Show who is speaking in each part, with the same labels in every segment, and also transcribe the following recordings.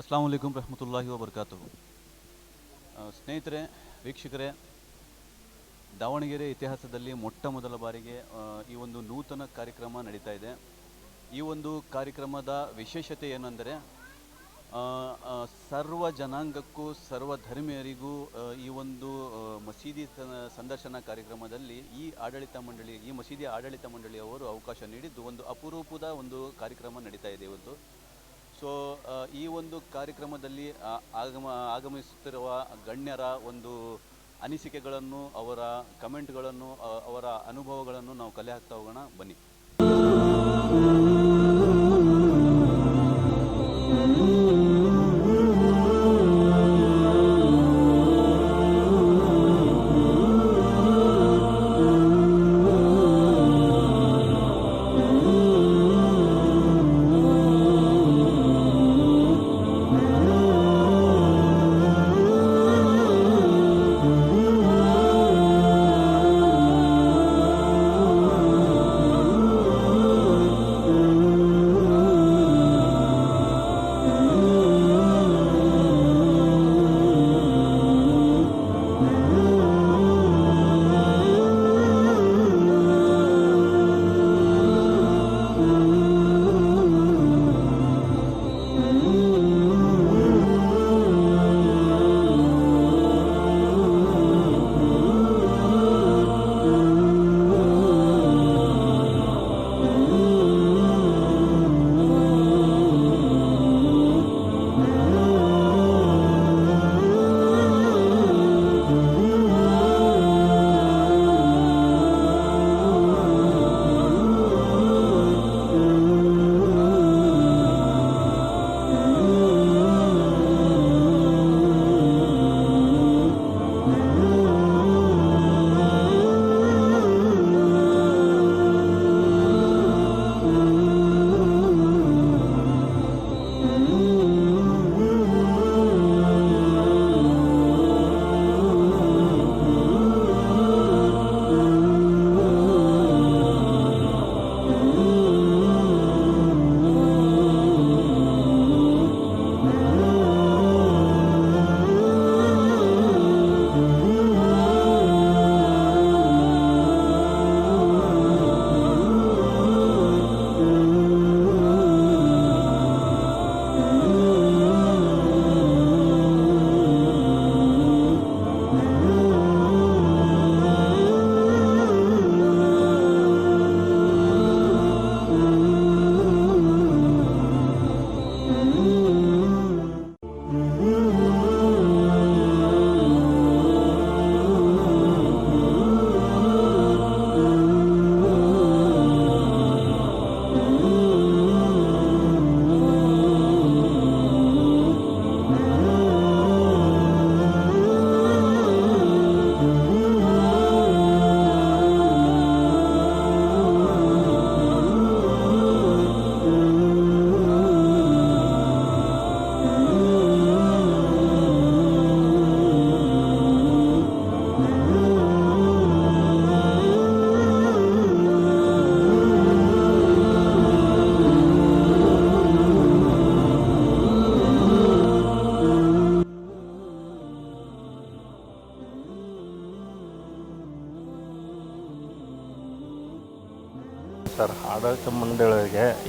Speaker 1: ಅಸ್ಲಾಂ ವಲೈಕುಮ್ ರಹಮತುಲ್ಲಾಹಿ ವಬರ್ಕಾತು ಸ್ನೇಹಿತರೆ, ವೀಕ್ಷಕರೇ, ದಾವಣಗೆರೆ ಇತಿಹಾಸದಲ್ಲಿ ಮೊಟ್ಟ ಮೊದಲ ಬಾರಿಗೆ ಈ ಒಂದು ನೂತನ ಕಾರ್ಯಕ್ರಮ ನಡೀತಾ ಇದೆ. ಈ ಒಂದು ಕಾರ್ಯಕ್ರಮದ ವಿಶೇಷತೆ ಏನೆಂದರೆ ಸರ್ವ ಜನಾಂಗಕ್ಕೂ, ಸರ್ವ ಧರ್ಮೀಯರಿಗೂ ಈ ಒಂದು ಮಸೀದಿ ಸಂದರ್ಶನ ಕಾರ್ಯಕ್ರಮದಲ್ಲಿ ಈ ಆಡಳಿತ ಮಂಡಳಿ, ಈ ಮಸೀದಿ ಆಡಳಿತ ಮಂಡಳಿಯವರು ಅವಕಾಶ ನೀಡಿದ್ದು ಒಂದು ಅಪರೂಪದ ಒಂದು ಕಾರ್ಯಕ್ರಮ ನಡೀತಾ ಇದೆ ಇವತ್ತು. ಸೊ ಈ ಒಂದು ಕಾರ್ಯಕ್ರಮದಲ್ಲಿ ಆಗಮ, ಆಗಮಿಸುತ್ತಿರುವ ಗಣ್ಯರ ಒಂದು ಅನಿಸಿಕೆಗಳನ್ನು, ಅವರ ಕಮೆಂಟ್ಗಳನ್ನು ಅವರ ಅನುಭವಗಳನ್ನು ನಾವು ಕಲೆ ಹಾಕ್ತಾ ಹೋಗೋಣ. ಬನ್ನಿ.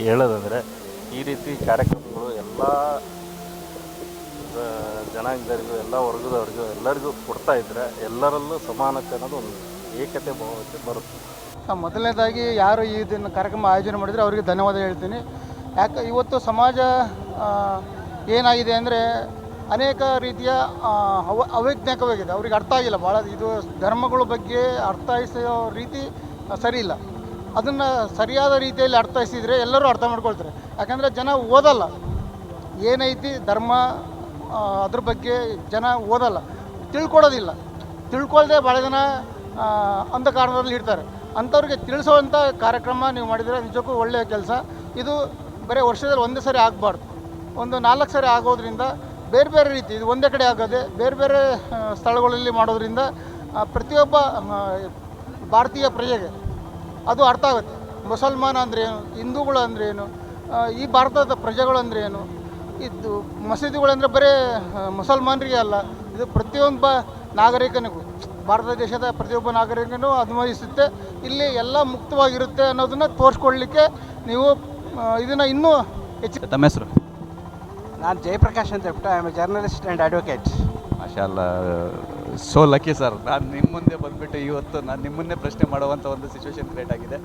Speaker 2: ಹೇಳೋದಂದರೆ, ಈ ರೀತಿ ಕಾರ್ಯಕ್ರಮಗಳು ಎಲ್ಲ ಜನಾಂಗದವರಿಗೂ, ಎಲ್ಲ ವರ್ಗದವರಿಗೂ, ಎಲ್ಲರಿಗೂ ಕೊಡ್ತಾ ಇದ್ದರೆ ಎಲ್ಲರಲ್ಲೂ ಸಮಾನತೆ ಅನ್ನೋದು ಒಂದು ಏಕತೆ ಭಾವಕ್ಕೆ ಬರುತ್ತೆ.
Speaker 3: ಮೊದಲನೇದಾಗಿ ಯಾರು ಈ ದಿನ ಕಾರ್ಯಕ್ರಮ ಆಯೋಜನೆ ಮಾಡಿದರೆ ಅವರಿಗೆ ಧನ್ಯವಾದ ಹೇಳ್ತೀನಿ. ಯಾಕೆ, ಇವತ್ತು ಸಮಾಜ ಏನಾಗಿದೆ ಅಂದರೆ, ಅನೇಕ ರೀತಿಯ ಅವ, ಅವೈಜ್ಞಾನಿಕವಾಗಿದೆ. ಅವ್ರಿಗೆ ಅರ್ಥ ಆಗಿಲ್ಲ. ಭಾಳ ಇದು ಧರ್ಮಗಳ ಬಗ್ಗೆ ಅರ್ಥೈಸೋ ರೀತಿ ಸರಿ ಇಲ್ಲ. ಅದನ್ನು ಸರಿಯಾದ ರೀತಿಯಲ್ಲಿ ಅರ್ಥೈಸಿದರೆ ಎಲ್ಲರೂ ಅರ್ಥ ಮಾಡ್ಕೊಳ್ತಾರೆ. ಯಾಕಂದರೆ ಜನ ಓದಲ್ಲ. ಏನೈತಿ ಧರ್ಮ ಅದ್ರ ಬಗ್ಗೆ ಜನ ಓದಲ್ಲ. ತಿಳ್ಕೊಡೋದಿಲ್ಲ ತಿಳ್ಕೊಳ್ದೆ ಭಾಳ ಜನ ಅಂಧಕಾರದಲ್ಲಿ ಇರ್ತಾರೆ. ಅಂಥವ್ರಿಗೆ ತಿಳಿಸೋವಂಥ ಕಾರ್ಯಕ್ರಮ ನೀವು ಮಾಡಿದರೆ ನಿಜಕ್ಕೂ ಒಳ್ಳೆಯ ಕೆಲಸ. ಇದು ಬರೀ ವರ್ಷದಲ್ಲಿ ಒಂದೇ ಸರಿ ಆಗಬಾರ್ದು. ಒಂದು ನಾಲ್ಕು ಸರಿ ಆಗೋದ್ರಿಂದ ಬೇರೆ ಬೇರೆ ರೀತಿ, ಇದು ಒಂದೇ ಕಡೆ ಆಗೋದೆ, ಬೇರೆ ಬೇರೆ ಸ್ಥಳಗಳಲ್ಲಿ ಮಾಡೋದ್ರಿಂದ ಪ್ರತಿಯೊಬ್ಬ ಭಾರತೀಯ ಪ್ರಜೆಗೆ ಅದು ಅರ್ಥ ಆಗುತ್ತೆ. ಮುಸಲ್ಮಾನ ಅಂದರೆ ಏನು? ಹಿಂದೂಗಳು ಅಂದರೆ ಏನು? ಈ ಭಾರತದ ಪ್ರಜೆಗಳು ಅಂದರೆ ಏನು? ಇದು ಮಸೀದಿಗಳಂದರೆ ಬರೀ ಮುಸಲ್ಮಾನರಿಗೆ ಅಲ್ಲ. ಇದು ಪ್ರತಿಯೊಬ್ಬ ನಾಗರಿಕನಿಗೂ ಭಾರತ ದೇಶದ ಪ್ರತಿಯೊಬ್ಬ ನಾಗರಿಕನೂ ಅನ್ವಯಿಸುತ್ತೆ ಇಲ್ಲಿ ಎಲ್ಲ ಮುಕ್ತವಾಗಿರುತ್ತೆ ಅನ್ನೋದನ್ನು ತೋರಿಸ್ಕೊಡ್ಲಿಕ್ಕೆ ನೀವು ಇದನ್ನು ಇನ್ನೂ ಹೆಚ್ಚು
Speaker 1: ತಮ್ಮ ಹೆಸರು?
Speaker 4: ನಾನು ಜಯಪ್ರಕಾಶ್ ಅಂತ ಹೇಳ್ಬಿಟ್ಟು I am a journalist and advocate
Speaker 1: ಮಾಶಾಲ್ಲ so lucky sir ನಾನು ನಿಮ್ಮ ಮುಂದೆ ಬಂದುಬಿಟ್ಟು ಇವತ್ತು ನಾನು ನಿಮ್ಮನ್ನೇ ಪ್ರಶ್ನೆ ಮಾಡುವಂಥ ಒಂದು ಸಿಚುವೇಶನ್ ಕ್ರಿಯೇಟ್ ಆಗಿದೆ.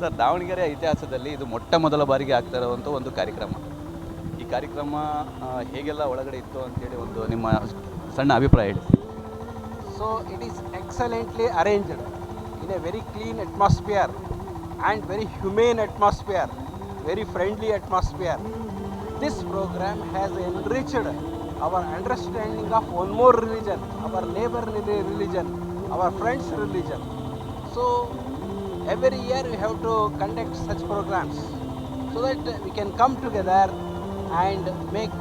Speaker 1: ಸರ್ ದಾವಣಗೆರೆ ಇತಿಹಾಸದಲ್ಲಿ ಇದು ಮೊಟ್ಟ ಮೊದಲ ಬಾರಿಗೆ ಆಗ್ತಾ ಇರುವಂಥ ಒಂದು ಕಾರ್ಯಕ್ರಮ. ಈ ಕಾರ್ಯಕ್ರಮ ಹೇಗೆಲ್ಲ ಒಳಗಡೆ ಇತ್ತು ಅಂತೇಳಿ ಒಂದು ನಿಮ್ಮ ಸಣ್ಣ ಅಭಿಪ್ರಾಯ ಹೇಳಿ.
Speaker 4: So it is excellently arranged in a very clean atmosphere and very humane atmosphere very friendly atmosphere this programme has enriched our understanding of one more religion our neighbour religion our friends religion so every year we have to conduct such programs so that we can come together and make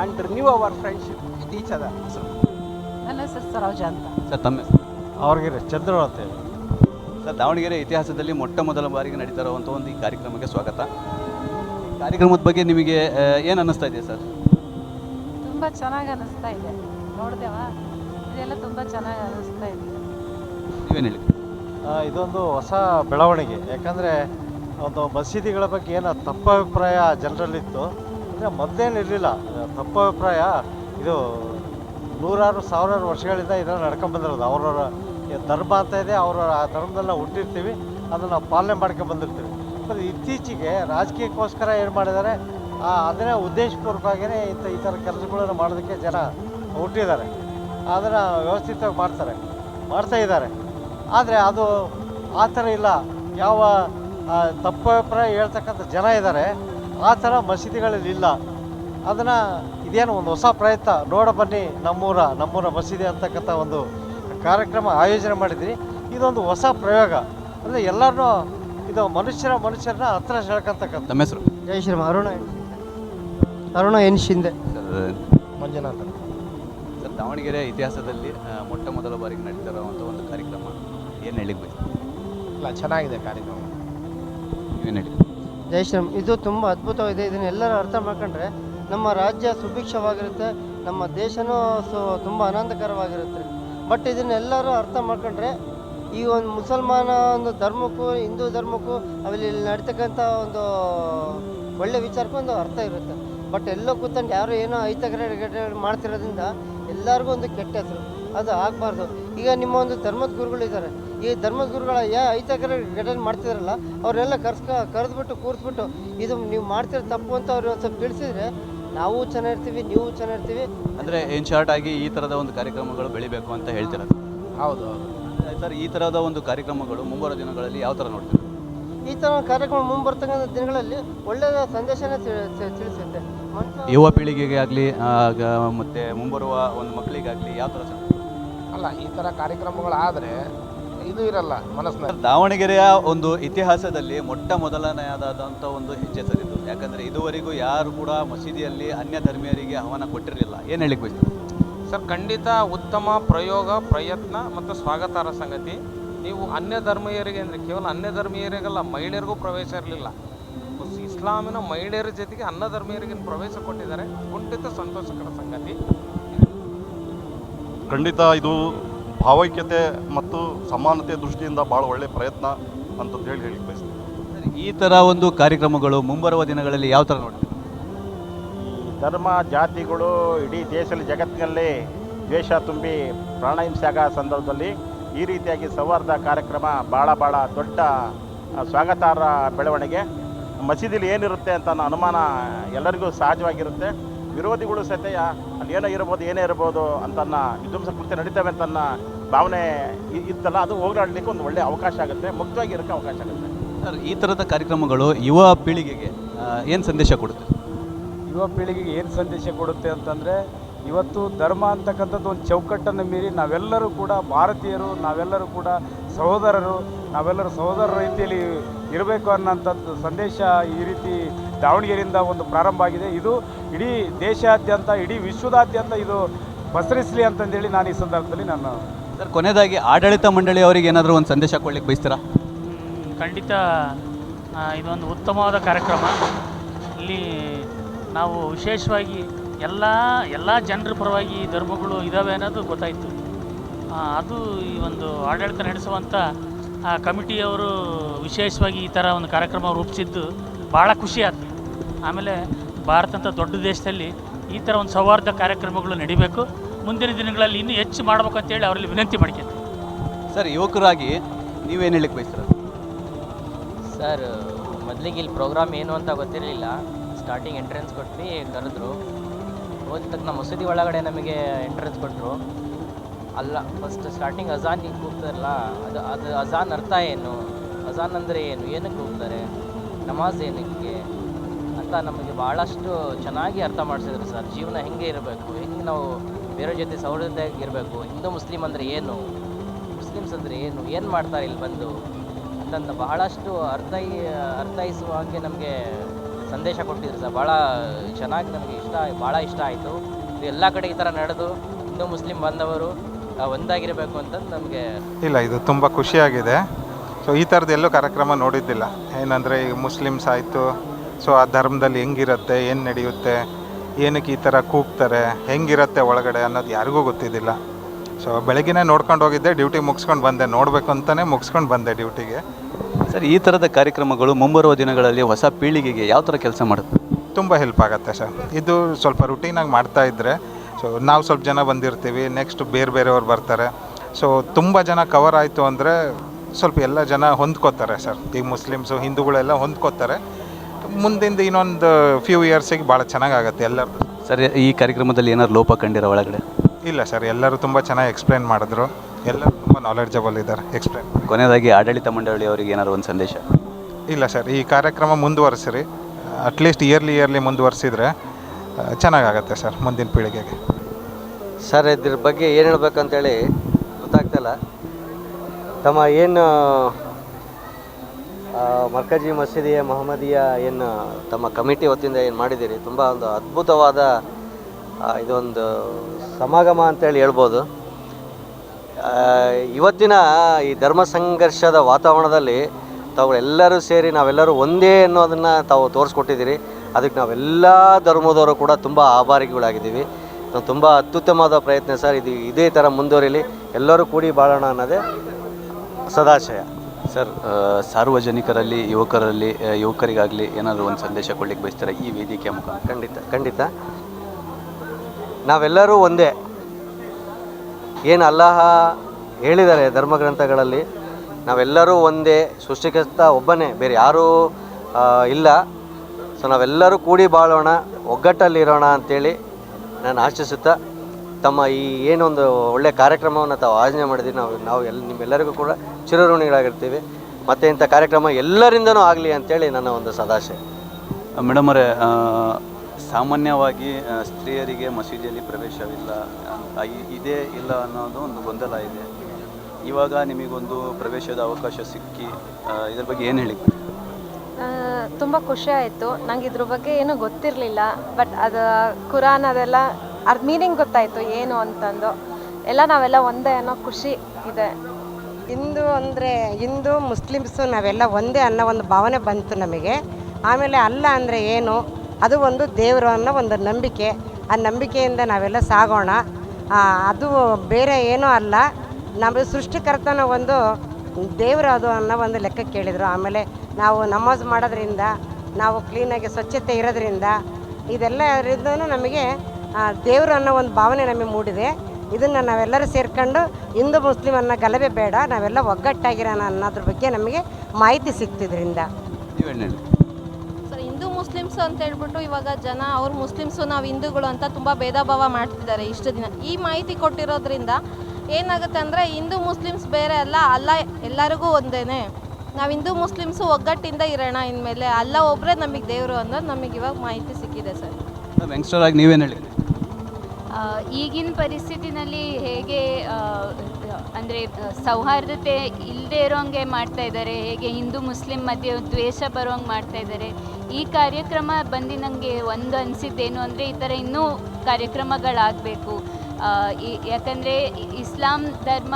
Speaker 4: and renew our friendship with each other.
Speaker 5: ನನ್ನ ಹೆಸರು ಸರೋಜ ಅಂತ.
Speaker 1: Sir ತಮ್ಮ
Speaker 2: ಅವ್ರಿಗೆ ಚಂದ್ರ ಅಂತೇಳಿ
Speaker 1: sir Davanagere ಇತಿಹಾಸದಲ್ಲಿ ಮೊಟ್ಟ ಮೊದಲ ಬಾರಿಗೆ ನಡೀತಾ ಇರುವಂಥ ಒಂದು ಈ ಕಾರ್ಯಕ್ರಮಕ್ಕೆ ಸ್ವಾಗತ. ಈ ಕಾರ್ಯಕ್ರಮದ ಬಗ್ಗೆ ನಿಮಗೆ ಏನು ಅನ್ನಿಸ್ತಾ ಇದೆ ಸರ್?
Speaker 5: ತುಂಬ ಚೆನ್ನಾಗಿ ಅನಿಸ್ತಾ ಇದೆ. ನೋಡಿದೆವಾ? ಇದೆಲ್ಲ ತುಂಬ ಚೆನ್ನಾಗಿ ಅನಿಸ್ತಾ ಇದೆ.
Speaker 1: ನೀವೇನು ಹೇಳಿ?
Speaker 6: ಇದೊಂದು ಹೊಸ ಬೆಳವಣಿಗೆ. ಯಾಕಂದರೆ ಒಂದು ಮಸೀದಿಗಳ ಬಗ್ಗೆ ಏನೋ ತಪ್ಪ ಅಭಿಪ್ರಾಯ ಜನರಲ್ಲಿತ್ತು. ಅಂದರೆ ಮೊದಲೇನು ಇರಲಿಲ್ಲ. ತಪ್ಪ ಅಭಿಪ್ರಾಯ ಇದು ನೂರಾರು ಸಾವಿರಾರು ವರ್ಷಗಳಿಂದ ಇದನ್ನು ನಡ್ಕೊಂಬಂದಿರೋದು ಅವರವರ ಧರ್ಮ ಅಂತ ಇದೆ ಅವರ ಆ ಧರ್ಮದಲ್ಲ ಹುಟ್ಟಿರ್ತೀವಿ ಅದನ್ನು ಪಾಲನೆ ಮಾಡ್ಕೊಂಡು ಬಂದಿರ್ತೀವಿ. ಮತ್ತು ಇತ್ತೀಚೆಗೆ ರಾಜಕೀಯಕ್ಕೋಸ್ಕರ ಏನು ಮಾಡಿದ್ದಾರೆ ಅದನ್ನೇ ಉದ್ದೇಶಪೂರ್ವಕವಾಗಿಯೇ ಇಂಥ ಈ ಥರ ಕೆಲಸಗಳನ್ನು ಮಾಡೋದಕ್ಕೆ ಜನ ಹುಟ್ಟಿದ್ದಾರೆ. ಅದನ್ನು ವ್ಯವಸ್ಥಿತವಾಗಿ ಮಾಡ್ತಾರೆ ಮಾಡ್ತಾ ಇದ್ದಾರೆ. ಆದರೆ ಅದು ಆ ಥರ ಇಲ್ಲ. ಯಾವ ತಪ್ಪಭಿಪ್ರಾಯ ತಪ್ಪು ಅಭಿಪ್ರಾಯ ಹೇಳ್ತಕ್ಕಂಥ ಜನ ಇದ್ದಾರೆ ಆ ಥರ ಮಸೀದಿಗಳಲ್ಲಿ ಇಲ್ಲ. ಅದನ್ನು ಇದೇನು ಒಂದು ಹೊಸ ಪ್ರಯತ್ನ. ನೋಡ ಬನ್ನಿ ನಮ್ಮೂರ ನಮ್ಮೂರ ಮಸೀದಿ ಅಂತಕ್ಕಂಥ ಒಂದು ಕಾರ್ಯಕ್ರಮ ಆಯೋಜನೆ ಮಾಡಿದ್ವಿ ಇದೊಂದು ಹೊಸ ಪ್ರಯೋಗ. ಅಂದರೆ ಎಲ್ಲರೂ ಇದು ಮನುಷ್ಯರ ಮನುಷ್ಯರನ್ನ ಹತ್ರ ಸೆಳ್ಕೊಂತಕ್ಕಂಥ
Speaker 1: ತಮ್ಮ ಹೆಸರು?
Speaker 3: ಜೈ ಶ್ರೀ ಅರುಣ. ಅರುಣ ಎನ್ ಶಿಂದೆ.
Speaker 1: ಮಂಜುನಾಥ.
Speaker 6: ಮಂಜುನಾಥ್
Speaker 1: ಸರ್ ದಾವಣಗೆರೆ ಇತಿಹಾಸದಲ್ಲಿ ಮೊಟ್ಟ ಮೊದಲ ಬಾರಿಗೆ ನಡೀತಾ ಇರುವಂಥ ಒಂದು ಕಾರ್ಯಕ್ರಮ ಏನು ಹೇಳಿಕ್ ಬೇಕು
Speaker 4: ಇಲ್ಲ ಚೆನ್ನಾಗಿದೆ ಕಾರ್ಯಕ್ರಮ.
Speaker 1: ಏನು ಹೇಳಿ
Speaker 3: ಜೈ ಶ್ರೀರಾಮ್. ಇದು ತುಂಬ ಅದ್ಭುತವಾಗಿದೆ. ಇದನ್ನ ಎಲ್ಲರೂ ಅರ್ಥ ಮಾಡ್ಕೊಂಡ್ರೆ ನಮ್ಮ ರಾಜ್ಯ ಸುಭಿಕ್ಷವಾಗಿರುತ್ತೆ ನಮ್ಮ ದೇಶನೂ ಸೊ ತುಂಬ ಆನಂದಕರವಾಗಿರುತ್ತೆ. ಬಟ್ ಇದನ್ನೆಲ್ಲರೂ ಅರ್ಥ ಮಾಡ್ಕೊಂಡ್ರೆ ಈ ಒಂದು ಮುಸಲ್ಮಾನ ಒಂದು ಧರ್ಮಕ್ಕೂ ಹಿಂದೂ ಧರ್ಮಕ್ಕೂ ಆಮೇಲೆ ಇಲ್ಲಿ ನಡೀತಕ್ಕಂಥ ಒಂದು ಒಳ್ಳೆ ವಿಚಾರಕ್ಕೂ ಒಂದು ಅರ್ಥ ಇರುತ್ತೆ. ಬಟ್ ಎಲ್ಲೋ ಕೂತ್ಕೊಂಡು ಯಾರೋ ಏನೋ ಐತಗಡೆ ಮಾಡ್ತಿರೋದ್ರಿಂದ ಎಲ್ಲರಿಗೂ ಒಂದು ಕೆಟ್ಟ ಹೆಸರು. ಅದು ಆಗಬಾರ್ದು. ಈಗ ನಿಮ್ಮ ಒಂದು ಧರ್ಮದ ಗುರುಗಳಿದ್ದಾರೆ ಈ ಧರ್ಮದ ಗುರುಗಳ ಯಾ ಐತಗಡೆ ಘಟನೆ ಮಾಡ್ತಿದಾರಲ್ಲ ಅವರೆಲ್ಲ ಕರ್ಸ್ಕ ಕರೆದ್ಬಿಟ್ಟು ಕೂರಿಸ್ಬಿಟ್ಟು ಇದು ನೀವು ಮಾಡ್ತಿರೋ ತಪ್ಪು ಅಂತ ಅವ್ರು ಒಂದು ಸ್ವಲ್ಪ ತಿಳಿಸಿದ್ರೆ ನಾವು ಚೆನ್ನಾಗಿರ್ತೀವಿ ನೀವು ಚೆನ್ನಾಗಿರ್ತೀವಿ.
Speaker 1: ಅಂದರೆ ಇನ್ ಶಾರ್ಟ್ ಆಗಿ ಈ ಥರದ ಒಂದು ಕಾರ್ಯಕ್ರಮಗಳು ಬೆಳಿಬೇಕು ಅಂತ ಹೇಳ್ತಿರೋದು
Speaker 4: ಹೌದು ಹೌದು.
Speaker 1: ಸರ್ ಈ ಥರದ ಒಂದು ಕಾರ್ಯಕ್ರಮಗಳು ಮುಂಬರುವ ದಿನಗಳಲ್ಲಿ ಯಾವ ಥರ ನೋಡ್ತೀವಿ
Speaker 3: ಈ ಥರ ಕಾರ್ಯಕ್ರಮ ಮುಂಬರ್ತಕ್ಕಂಥ ದಿನಗಳಲ್ಲಿ ಒಳ್ಳೆಯ ಸಂದೇಶನ ತಿಳಿ- ತಿಳಿಸುತ್ತೆ.
Speaker 1: ಯುವ ಪೀಳಿಗೆಗೆ ಆಗಲಿ ಮತ್ತು ಮುಂಬರುವ ಒಂದು ಮಕ್ಕಳಿಗಾಗಲಿ ಯಾವ ಥರ
Speaker 7: ಅಲ್ಲ ಈ ಥರ ಕಾರ್ಯಕ್ರಮಗಳಾದರೆ ಇದು ಇರಲ್ಲ ಮನಸ್ಸಿನ
Speaker 1: ದಾವಣಗೆರೆಯ ಒಂದು ಇತಿಹಾಸದಲ್ಲಿ ಮೊಟ್ಟ ಮೊದಲನೆಯದಾದಂಥ ಒಂದು ಹೆಜ್ಜೆ ಸರಿದು ಯಾಕಂದರೆ ಇದುವರೆಗೂ ಯಾರು ಕೂಡ ಮಸೀದಿಯಲ್ಲಿ ಅನ್ಯ ಧರ್ಮೀಯರಿಗೆ ಆಹ್ವಾನ ಕೊಟ್ಟಿರಲಿಲ್ಲ. ಏನು ಹೇಳಿಕ್
Speaker 7: ಸರ್ ಖಂಡಿತ ಉತ್ತಮ ಪ್ರಯೋಗ ಪ್ರಯತ್ನ ಮತ್ತು ಸ್ವಾಗತಾರ್ಹ ಸಂಗತಿ. ನೀವು ಅನ್ಯ ಧರ್ಮೀಯರಿಗೆ ಅಂದರೆ ಕೇವಲ ಅನ್ಯ ಧರ್ಮೀಯರಿಗಲ್ಲ ಮಹಿಳೆಯರಿಗೂ ಪ್ರವೇಶ ಇರಲಿಲ್ಲ. ಇಸ್ಲಾಮಿನ ಮಹಿಳೆಯರ ಜೊತೆಗೆ ಅನ್ನ ಧರ್ಮೀಯರಿಗೆ ಪ್ರವೇಶ ಕೊಟ್ಟಿದ್ದಾರೆ. ಖಂಡಿತ ಸಂತೋಷಕರ ಸಂಗತಿ
Speaker 8: ಖಂಡಿತ ಇದು ಭಾವೈಕ್ಯತೆ ಮತ್ತು ಸಮಾನತೆ ದೃಷ್ಟಿಯಿಂದ ಭಾಳ ಒಳ್ಳೆಯ ಪ್ರಯತ್ನ ಅಂತ ಹೇಳಿ ಹೇಳಿ ಬಯಸ್ತೀನಿ.
Speaker 1: ಈ ಥರ ಒಂದು ಕಾರ್ಯಕ್ರಮಗಳು ಮುಂಬರುವ ದಿನಗಳಲ್ಲಿ ಯಾವ ಥರ ನೋಡ್ತೀವಿ
Speaker 9: ಧರ್ಮ ಜಾತಿಗಳು ಇಡೀ ದೇಶದಲ್ಲಿ ಜಗತ್ತಿನಲ್ಲಿ ದ್ವೇಷ ತುಂಬಿ ಪ್ರಾಣಹಿಂಸೆ ಆಗ ಸಂದರ್ಭದಲ್ಲಿ ಈ ರೀತಿಯಾಗಿ ಸೌಹಾರ್ದ ಕಾರ್ಯಕ್ರಮ ಭಾಳ ಭಾಳ ದೊಡ್ಡ ಸ್ವಾಗತಾರ್ಹ ಬೆಳವಣಿಗೆ. ಮಸೀದಿಲಿ ಏನಿರುತ್ತೆ ಅಂತ ಅನ್ನೋ ಅನುಮಾನ ಎಲ್ಲರಿಗೂ ಸಹಜವಾಗಿರುತ್ತೆ. ವಿರೋಧಿಗಳು ಸಹಿತ ಅಲ್ಲಿ ಏನೋ ಇರ್ಬೋದು ಏನೇ ಇರ್ಬೋದು ಅಂತನ್ನ ವಿಧ್ವಂಸ ಕೃತ್ಯ ನಡೀತವೆ ಅಂತನ್ನ ಭಾವನೆ ಇತ್ತಲ್ಲ ಅದು ಹೋಗಲಾಡಲಿಕ್ಕೆ ಒಂದು ಒಳ್ಳೆಯ ಅವಕಾಶ ಆಗುತ್ತೆ ಮುಕ್ತವಾಗಿ ಇರೋಕ್ಕೆ ಅವಕಾಶ ಆಗುತ್ತೆ.
Speaker 1: ಸರ್ ಈ ಥರದ ಕಾರ್ಯಕ್ರಮಗಳು ಯುವ ಪೀಳಿಗೆಗೆ ಏನು ಸಂದೇಶ ಕೊಡುತ್ತೆ?
Speaker 10: ಯುವ ಪೀಳಿಗೆಗೆ ಏನು ಸಂದೇಶ ಕೊಡುತ್ತೆ ಅಂತಂದರೆ ಇವತ್ತು ಧರ್ಮ ಅಂತಕ್ಕಂಥದ್ದು ಒಂದು ಚೌಕಟ್ಟನ್ನು ಮೀರಿ ನಾವೆಲ್ಲರೂ ಕೂಡ ಭಾರತೀಯರು ನಾವೆಲ್ಲರೂ ಕೂಡ ಸಹೋದರರು ನಾವೆಲ್ಲರೂ ಸಹೋದರ ರೀತಿಯಲ್ಲಿ ಇರಬೇಕು ಅನ್ನೋಂಥದ್ದು ಸಂದೇಶ ಈ ರೀತಿ ದಾವಣಗೆರೆಯಿಂದ ಒಂದು ಪ್ರಾರಂಭ ಆಗಿದೆ. ಇದು ಇಡೀ ದೇಶಾದ್ಯಂತ ಇಡೀ ವಿಶ್ವದಾದ್ಯಂತ ಇದು ಪಸರಿಸಲಿ ಅಂತಂದೇಳಿ ನಾನು ಈ ಸಂದರ್ಭದಲ್ಲಿ ನಾನು
Speaker 1: ಸರ್ ಕೊನೆಯದಾಗಿ ಆಡಳಿತ ಮಂಡಳಿ ಅವರಿಗೆ ಏನಾದರೂ ಒಂದು ಸಂದೇಶ ಕೊಡ್ಲಿಕ್ಕೆ ಬಯಸ್ತೀರಾ?
Speaker 11: ಖಂಡಿತ ಇದೊಂದು ಉತ್ತಮವಾದ ಕಾರ್ಯಕ್ರಮ. ಇಲ್ಲಿ ನಾವು ವಿಶೇಷವಾಗಿ ಎಲ್ಲ ಎಲ್ಲ ಜನರ ಪರವಾಗಿ ಈ ಧರ್ಮಗಳು ಇದ್ದಾವೆ ಅನ್ನೋದು ಗೊತ್ತಾಯಿತು. ಅದು ಈ ಒಂದು ಆಡಳಿತ ನಡೆಸುವಂಥ ಆ ಕಮಿಟಿಯವರು ವಿಶೇಷವಾಗಿ ಈ ಥರ ಒಂದು ಕಾರ್ಯಕ್ರಮ ರೂಪಿಸಿದ್ದು ಭಾಳ ಖುಷಿ ಆಯ್ತು ಆಮೇಲೆ ಭಾರತ ಅಂತ ದೊಡ್ಡ ದೇಶದಲ್ಲಿ ಈ ಥರ ಒಂದು ಸೌಹಾರ್ದ ಕಾರ್ಯಕ್ರಮಗಳು ನಡಿಬೇಕು. ಮುಂದಿನ ದಿನಗಳಲ್ಲಿ ಇನ್ನೂ ಹೆಚ್ಚು ಮಾಡ್ಬೇಕು ಅಂತೇಳಿ ಅವರಲ್ಲಿ ವಿನಂತಿ ಮಾಡ್ತೀನಿ
Speaker 1: ಸರ್ ಯುವಕರಾಗಿ ನೀವೇನು ಹೇಳಕ್ಕೆ ಬಯಸ್ತೀರ?
Speaker 12: ಸರ್ ಮೊದಲಿಗೆ ಇಲ್ಲಿ ಪ್ರೋಗ್ರಾಮ್ ಏನು ಅಂತ ಗೊತ್ತಿರಲಿಲ್ಲ. ಸ್ಟಾರ್ಟಿಂಗ್ ಎಂಟ್ರೆನ್ಸ್ ಕೊಟ್ಟು ಕರೆದ್ರು. ಹೋದ ತಕ್ಷಣ ಮಸೂದಿ ಒಳಗಡೆ ನಮಗೆ ಎಂಟ್ರೆನ್ಸ್ ಕೊಟ್ಟರು ಅಲ್ಲ ಫಸ್ಟ್ ಸ್ಟಾರ್ಟಿಂಗ್ ಅಜಾನ್ ಹಿಂಗೆ ಕೂಗ್ತಾರಲ್ಲ, ಅದು ಅದು ಅಜಾನ್ ಅರ್ಥ ಏನು? ಅಜಾನ್ ಅಂದರೆ ಏನು? ಏನಕ್ಕೆ ಹೋಗ್ತಾರೆ ನಮಾಜ್ ಏನಕ್ಕೆ? ಅಂತ ನಮಗೆ ಭಾಳಷ್ಟು ಚೆನ್ನಾಗಿ ಅರ್ಥ ಮಾಡಿಸಿದ್ರು ಸರ್. ಜೀವನ ಹೆಂಗೆ ಇರಬೇಕು? ಹೆಂಗೆ ನಾವು ಬೇರೆ ಜೊತೆ ಸೌಹೃದವಾಗಿ ಇರಬೇಕು? ಹಿಂದೂ ಮುಸ್ಲಿಂ ಅಂದರೆ ಏನು? ಮುಸ್ಲಿಮ್ಸ್ ಅಂದರೆ ಏನು? ಏನು ಮಾಡ್ತಾರೆ ಇಲ್ಲಿ ಬಂದು? ಅಂತಂದು ಬಹಳಷ್ಟು ಅರ್ಥೈ, ಅರ್ಥೈಸುವ ಹಾಗೆ ನಮಗೆ ಸಂದೇಶ ಕೊಟ್ಟಿದ್ರು ಸರ್. ಭಾಳ ಚೆನ್ನಾಗಿ ನನಗೆ ಇಷ್ಟ ಭಾಳ ಇಷ್ಟ ಆಯಿತು. ಎಲ್ಲ ಕಡೆ ಈ ಥರ ನಡೆದು ಹಿಂದೂ ಮುಸ್ಲಿಂ ಬಂದವರು ಒಂದಾಗಿರಬೇಕು ಅಂತ ನಮಗೆ
Speaker 13: ಇಲ್ಲ, ಇದು ತುಂಬ ಖುಷಿಯಾಗಿದೆ. ಸೊ ಈ ಥರದ್ದು ಎಲ್ಲೂ ಕಾರ್ಯಕ್ರಮ ನೋಡಿದ್ದಿಲ್ಲ. ಏನಂದರೆ ಈಗ ಮುಸ್ಲಿಮ್ಸ್ ಆಯಿತು ಸೊ, ಆ ಧರ್ಮದಲ್ಲಿ ಹೆಂಗಿರುತ್ತೆ, ಏನು ನಡೆಯುತ್ತೆ, ಏನಕ್ಕೆ ಈ ಥರ ಕೂಗ್ತಾರೆ, ಹೆಂಗಿರುತ್ತೆ ಒಳಗಡೆ ಅನ್ನೋದು ಯಾರಿಗೂ ಗೊತ್ತಿದ್ದಿಲ್ಲ. ಸೊ ಬೆಳಗ್ಗೆನೇ ನೋಡ್ಕೊಂಡು ಹೋಗಿದ್ದೆ, ಡ್ಯೂಟಿ ಮುಗಿಸ್ಕೊಂಡು ಬಂದೆ, ನೋಡಬೇಕು ಅಂತಲೇ ಮುಗಿಸ್ಕೊಂಡು ಬಂದೆ ಡ್ಯೂಟಿಗೆ.
Speaker 1: ಸರ್ ಈ ಥರದ ಕಾರ್ಯಕ್ರಮಗಳು ಮುಂಬರುವ ದಿನಗಳಲ್ಲಿ ಹೊಸ ಪೀಳಿಗೆಗೆ ಯಾವ ಥರ ಕೆಲಸ ಮಾಡುತ್ತೆ?
Speaker 13: ತುಂಬ ಹೆಲ್ಪ್ ಆಗುತ್ತೆ ಸರ್. ಇದು ಸ್ವಲ್ಪ ರುಟೀನಾಗಿ ಮಾಡ್ತಾ ಇದ್ದರೆ ಸೊ ನಾವು ಸ್ವಲ್ಪ ಜನ ಬಂದಿರ್ತೀವಿ ನೆಕ್ಸ್ಟ್ ಬೇರೆ ಬೇರೆಯವ್ರು ಬರ್ತಾರೆ. ಸೊ ತುಂಬ ಜನ ಕವರ್ ಆಯಿತು ಅಂದರೆ ಸ್ವಲ್ಪ ಎಲ್ಲ ಜನ ಹೊಂದ್ಕೋತಾರೆ ಸರ್. ಈಗ ಮುಸ್ಲಿಮ್ಸು ಹಿಂದೂಗಳೆಲ್ಲ ಹೊಂದ್ಕೋತಾರೆ. ಮುಂದಿಂದ ಇನ್ನೊಂದು ಫ್ಯೂ ಇಯರ್ಸಿಗೆ ಭಾಳ ಚೆನ್ನಾಗಾಗತ್ತೆ ಎಲ್ಲರದ್ದು
Speaker 1: ಸರ್ ಈ ಕಾರ್ಯಕ್ರಮದಲ್ಲಿ ಏನಾದ್ರು ಲೋಪ ಕಂಡಿರೋ ಒಳಗಡೆ?
Speaker 13: ಇಲ್ಲ ಸರ್ ಎಲ್ಲರೂ ತುಂಬ ಚೆನ್ನಾಗಿ ಎಕ್ಸ್ಪ್ಲೈನ್ ಮಾಡಿದ್ರು. ಎಲ್ಲರೂ ತುಂಬ ನಾಲೆಡ್ಜಬಲ್ ಇದ್ದಾರೆ ಎಕ್ಸ್ಪ್ಲೈನ್
Speaker 1: ಕೊನೆಯದಾಗಿ ಆಡಳಿತ ಮಂಡಳಿಯವರಿಗೆ ಏನಾದ್ರು ಒಂದು ಸಂದೇಶ?
Speaker 13: ಇಲ್ಲ ಸರ್ ಈ ಕಾರ್ಯಕ್ರಮ ಮುಂದುವರಿಸಿರಿ. ಅಟ್ಲೀಸ್ಟ್ ಇಯರ್ಲಿ ಇಯರ್ಲಿ ಮುಂದುವರಿಸಿದ್ರೆ ಚೆನ್ನಾಗಾಗತ್ತೆ ಸರ್ ಮುಂದಿನ ಪೀಳಿಗೆಗೆ.
Speaker 14: ಸರ್ ಇದ್ರ ಬಗ್ಗೆ ಏನು ಹೇಳ್ಬೇಕಂತೇಳಿ ಗೊತ್ತಾಗ್ತಿಲ್ಲ. ತಮ್ಮ ಏನು ಮರ್ಕಜಿ ಮಸೀದಿಯ ಮಹಮ್ಮದಿಯ ಏನು ತಮ್ಮ ಕಮಿಟಿ ವತಿಯಿಂದ ಏನು ಮಾಡಿದ್ದೀರಿ? ತುಂಬ ಒಂದು ಅದ್ಭುತವಾದ ಇದೊಂದು ಸಮಾಗಮ ಅಂತೇಳಿ ಹೇಳ್ಬೋದು. ಇವತ್ತಿನ ಈ ಧರ್ಮ ಸಂಘರ್ಷದ ವಾತಾವರಣದಲ್ಲಿ ತಾವು ಎಲ್ಲರೂ ಸೇರಿ ನಾವೆಲ್ಲರೂ ಒಂದೇ ಅನ್ನೋದನ್ನು ತಾವು ತೋರಿಸ್ಕೊಟ್ಟಿದ್ದೀರಿ. ಅದಕ್ಕೆ ನಾವೆಲ್ಲ ಧರ್ಮದವರು ಕೂಡ ತುಂಬ ಆಭಾರಿಗಳಾಗಿದ್ದೀವಿ. ನಾವು ತುಂಬ ಅತ್ಯುತ್ತಮವಾದ ಪ್ರಯತ್ನ ಸರ್. ಇದು ಇದೇ ಥರ ಮುಂದುವರಿಲಿ. ಎಲ್ಲರೂ ಕೂಡಿ ಬಾಳೋಣ ಅನ್ನೋದೇ ಸದಾಶಯ.
Speaker 1: ಸರ್ ಸಾರ್ವಜನಿಕರಲ್ಲಿ ಯುವಕರಲ್ಲಿ ಯುವಕರಿಗಾಗಲಿ ಏನಾದರೂ ಒಂದು ಸಂದೇಶ ಕೊಡ್ಲಿಕ್ಕೆ ಬಯಸ್ತಾರೆ ಈ ವೇದಿಕೆಯ ಮುಖಾಂತರ?
Speaker 14: ಖಂಡಿತ ಖಂಡಿತ. ನಾವೆಲ್ಲರೂ ಒಂದೇ. ಏನು ಅಲ್ಲಾಹ ಹೇಳಿದ್ದಾರೆ ಧರ್ಮಗ್ರಂಥಗಳಲ್ಲಿ, ನಾವೆಲ್ಲರೂ ಒಂದೇ ಸೃಷ್ಟಿಕರ್ತ ಒಬ್ಬನೇ, ಬೇರೆ ಯಾರೂ ಇಲ್ಲ. ಸೊ ನಾವೆಲ್ಲರೂ ಕೂಡಿ ಬಾಳೋಣ, ಒಗ್ಗಟ್ಟಲ್ಲಿರೋಣ ಅಂಥೇಳಿ ನಾನು ಆಶಿಸುತ್ತಾ, ತಮ್ಮ ಈ ಏನೊಂದು ಒಳ್ಳೆಯ ಕಾರ್ಯಕ್ರಮವನ್ನು ತಾವು ಆಯೋಜನೆ ಮಾಡಿದ್ವಿ ನಾವು ನಾವು ಎಲ್ಲ ನಿಮ್ಮೆಲ್ಲರಿಗೂ ಕೂಡ ಚಿರಋಣಿಗಳಾಗಿರ್ತೀವಿ. ಮತ್ತು ಇಂಥ ಕಾರ್ಯಕ್ರಮ ಎಲ್ಲರಿಂದನೂ ಆಗಲಿ ಅಂತೇಳಿ ನನ್ನ ಒಂದು ಸದಾಶೆ
Speaker 1: ಮೇಡಮ್ ಅವರೇ ಸಾಮಾನ್ಯವಾಗಿ ಸ್ತ್ರೀಯರಿಗೆ ಮಸೀದಿಯಲ್ಲಿ ಪ್ರವೇಶವಿಲ್ಲ ಇದೇ ಇಲ್ಲ ಅನ್ನೋದು ಒಂದು ಗೊಂದಲ ಇದೆ. ಇವಾಗ ನಿಮಗೊಂದು ಪ್ರವೇಶದ ಅವಕಾಶ ಸಿಕ್ಕಿ ಇದ್ರ ಬಗ್ಗೆ ಏನು ಹೇಳಿ?
Speaker 15: ತುಂಬ ಖುಷಿ ಆಯಿತು. ನಂಗೆ ಇದ್ರ ಬಗ್ಗೆ ಏನೂ ಗೊತ್ತಿರಲಿಲ್ಲ ಬಟ್ ಅದು ಕುರಾನ್ ಅದೆಲ್ಲ ಅದ್ರ ಮೀನಿಂಗ್ ಗೊತ್ತಾಯಿತು ಏನು ಅಂತಂದು. ಎಲ್ಲ ನಾವೆಲ್ಲ ಒಂದೇ ಅನ್ನೋ ಖುಷಿ ಇದೆ.
Speaker 16: ಹಿಂದೂ ಅಂದರೆ ಹಿಂದೂ ಮುಸ್ಲಿಮ್ಸು ನಾವೆಲ್ಲ ಒಂದೇ ಅನ್ನೋ ಒಂದು ಭಾವನೆ ಬಂತು ನಮಗೆ. ಆಮೇಲೆ ಅಲ್ಲ ಅಂದರೆ ಏನು? ಅದು ಒಂದು ದೇವರು ಅನ್ನೋ ಒಂದು ನಂಬಿಕೆ. ಆ ನಂಬಿಕೆಯಿಂದ ನಾವೆಲ್ಲ ಸಾಗೋಣ. ಅದು ಬೇರೆ ಏನೂ ಅಲ್ಲ. ನಮ್ಮ ಸೃಷ್ಟಿಕರ್ತನ ಒಂದು ದೇವರು ಅದು ಅನ್ನೋ ಒಂದು ಲೆಕ್ಕ ಕೇಳಿದರು. ಆಮೇಲೆ ನಾವು ನಮಾಜ್ ಮಾಡೋದ್ರಿಂದ, ನಾವು ಕ್ಲೀನಾಗಿ ಸ್ವಚ್ಛತೆ ಇರೋದ್ರಿಂದ ಇದೆಲ್ಲರಿಂದನೂ ನಮಗೆ ದೇವರು ಅನ್ನೋ ಒಂದು ಭಾವನೆ ನಮಗೆ ಮೂಡಿದೆ. ಇದನ್ನು ನಾವೆಲ್ಲರೂ ಸೇರ್ಕೊಂಡು ಹಿಂದೂ ಮುಸ್ಲಿಮ್ ಅನ್ನೋ ಗಲಭೆ ಬೇಡ. ನಾವೆಲ್ಲ ಒಗ್ಗಟ್ಟಾಗಿರೋಣ ಅನ್ನೋದ್ರ ಬಗ್ಗೆ ನಮಗೆ ಮಾಹಿತಿ ಸಿಕ್ತಿದ್ರಿಂದ
Speaker 1: ನೀವೇನು ಹೇಳಿ
Speaker 17: ಸರ್ ಹಿಂದೂ ಮುಸ್ಲಿಮ್ಸ್ ಅಂತ ಹೇಳ್ಬಿಟ್ಟು ಇವಾಗ ಜನ ಅವ್ರು ಮುಸ್ಲಿಮ್ಸು ನಾವು ಹಿಂದೂಗಳು ಅಂತ ತುಂಬ ಭೇದ ಭಾವ ಮಾಡ್ತಿದ್ದಾರೆ ಇಷ್ಟು ದಿನ. ಈ ಮಾಹಿತಿ ಕೊಟ್ಟಿರೋದ್ರಿಂದ ಏನಾಗುತ್ತೆ ಅಂದ್ರೆ ಹಿಂದೂ ಮುಸ್ಲಿಮ್ಸ್ ಬೇರೆ ಅಲ್ಲ ಅಲ್ಲ ಎಲ್ಲರಿಗೂ ಒಂದೇನೆ. ನಾವು ಹಿಂದೂ ಮುಸ್ಲಿಮ್ಸು ಒಗ್ಗಟ್ಟಿಂದ ಇರೋಣ ಇನ್ಮೇಲೆ ಅಲ್ಲ ಒಬ್ಬರೇ ನಮಗೆ ದೇವರು ಅನ್ನೋದು ನಮಗೆ ಇವಾಗ ಮಾಹಿತಿ ಸಿಕ್ಕಿದೆ ಸರ್.
Speaker 1: ಯಂಗ್ಸ್ಟರ್ ಆಗಿ ನೀವೇನು ಹೇಳಿ
Speaker 18: ಆ, ಈಗಿನ ಪರಿಸ್ಥಿತಿನಲ್ಲಿ ಹೇಗೆ ಅಂದರೆ ಸೌಹಾರ್ದತೆ ಇಲ್ಲದೆ ಇರೋಂಗೆ ಮಾಡ್ತಾ ಇದ್ದಾರೆ. ಹೇಗೆ ಹಿಂದೂ, ಮುಸ್ಲಿಂ ಮಧ್ಯೆ ದ್ವೇಷ ಬರೋಂಗೆ ಮಾಡ್ತಾ ಇದ್ದಾರೆ. ಈ ಕಾರ್ಯಕ್ರಮ ಬಂದು ನನಗೆ ಒಂದು ಅನಿಸಿದ್ದೇನು ಅಂದರೆ, ಈ ಥರ ಇನ್ನೂ ಕಾರ್ಯಕ್ರಮಗಳಾಗಬೇಕು. ಯಾಕಂದರೆ, ಇಸ್ಲಾಂ ಧರ್ಮ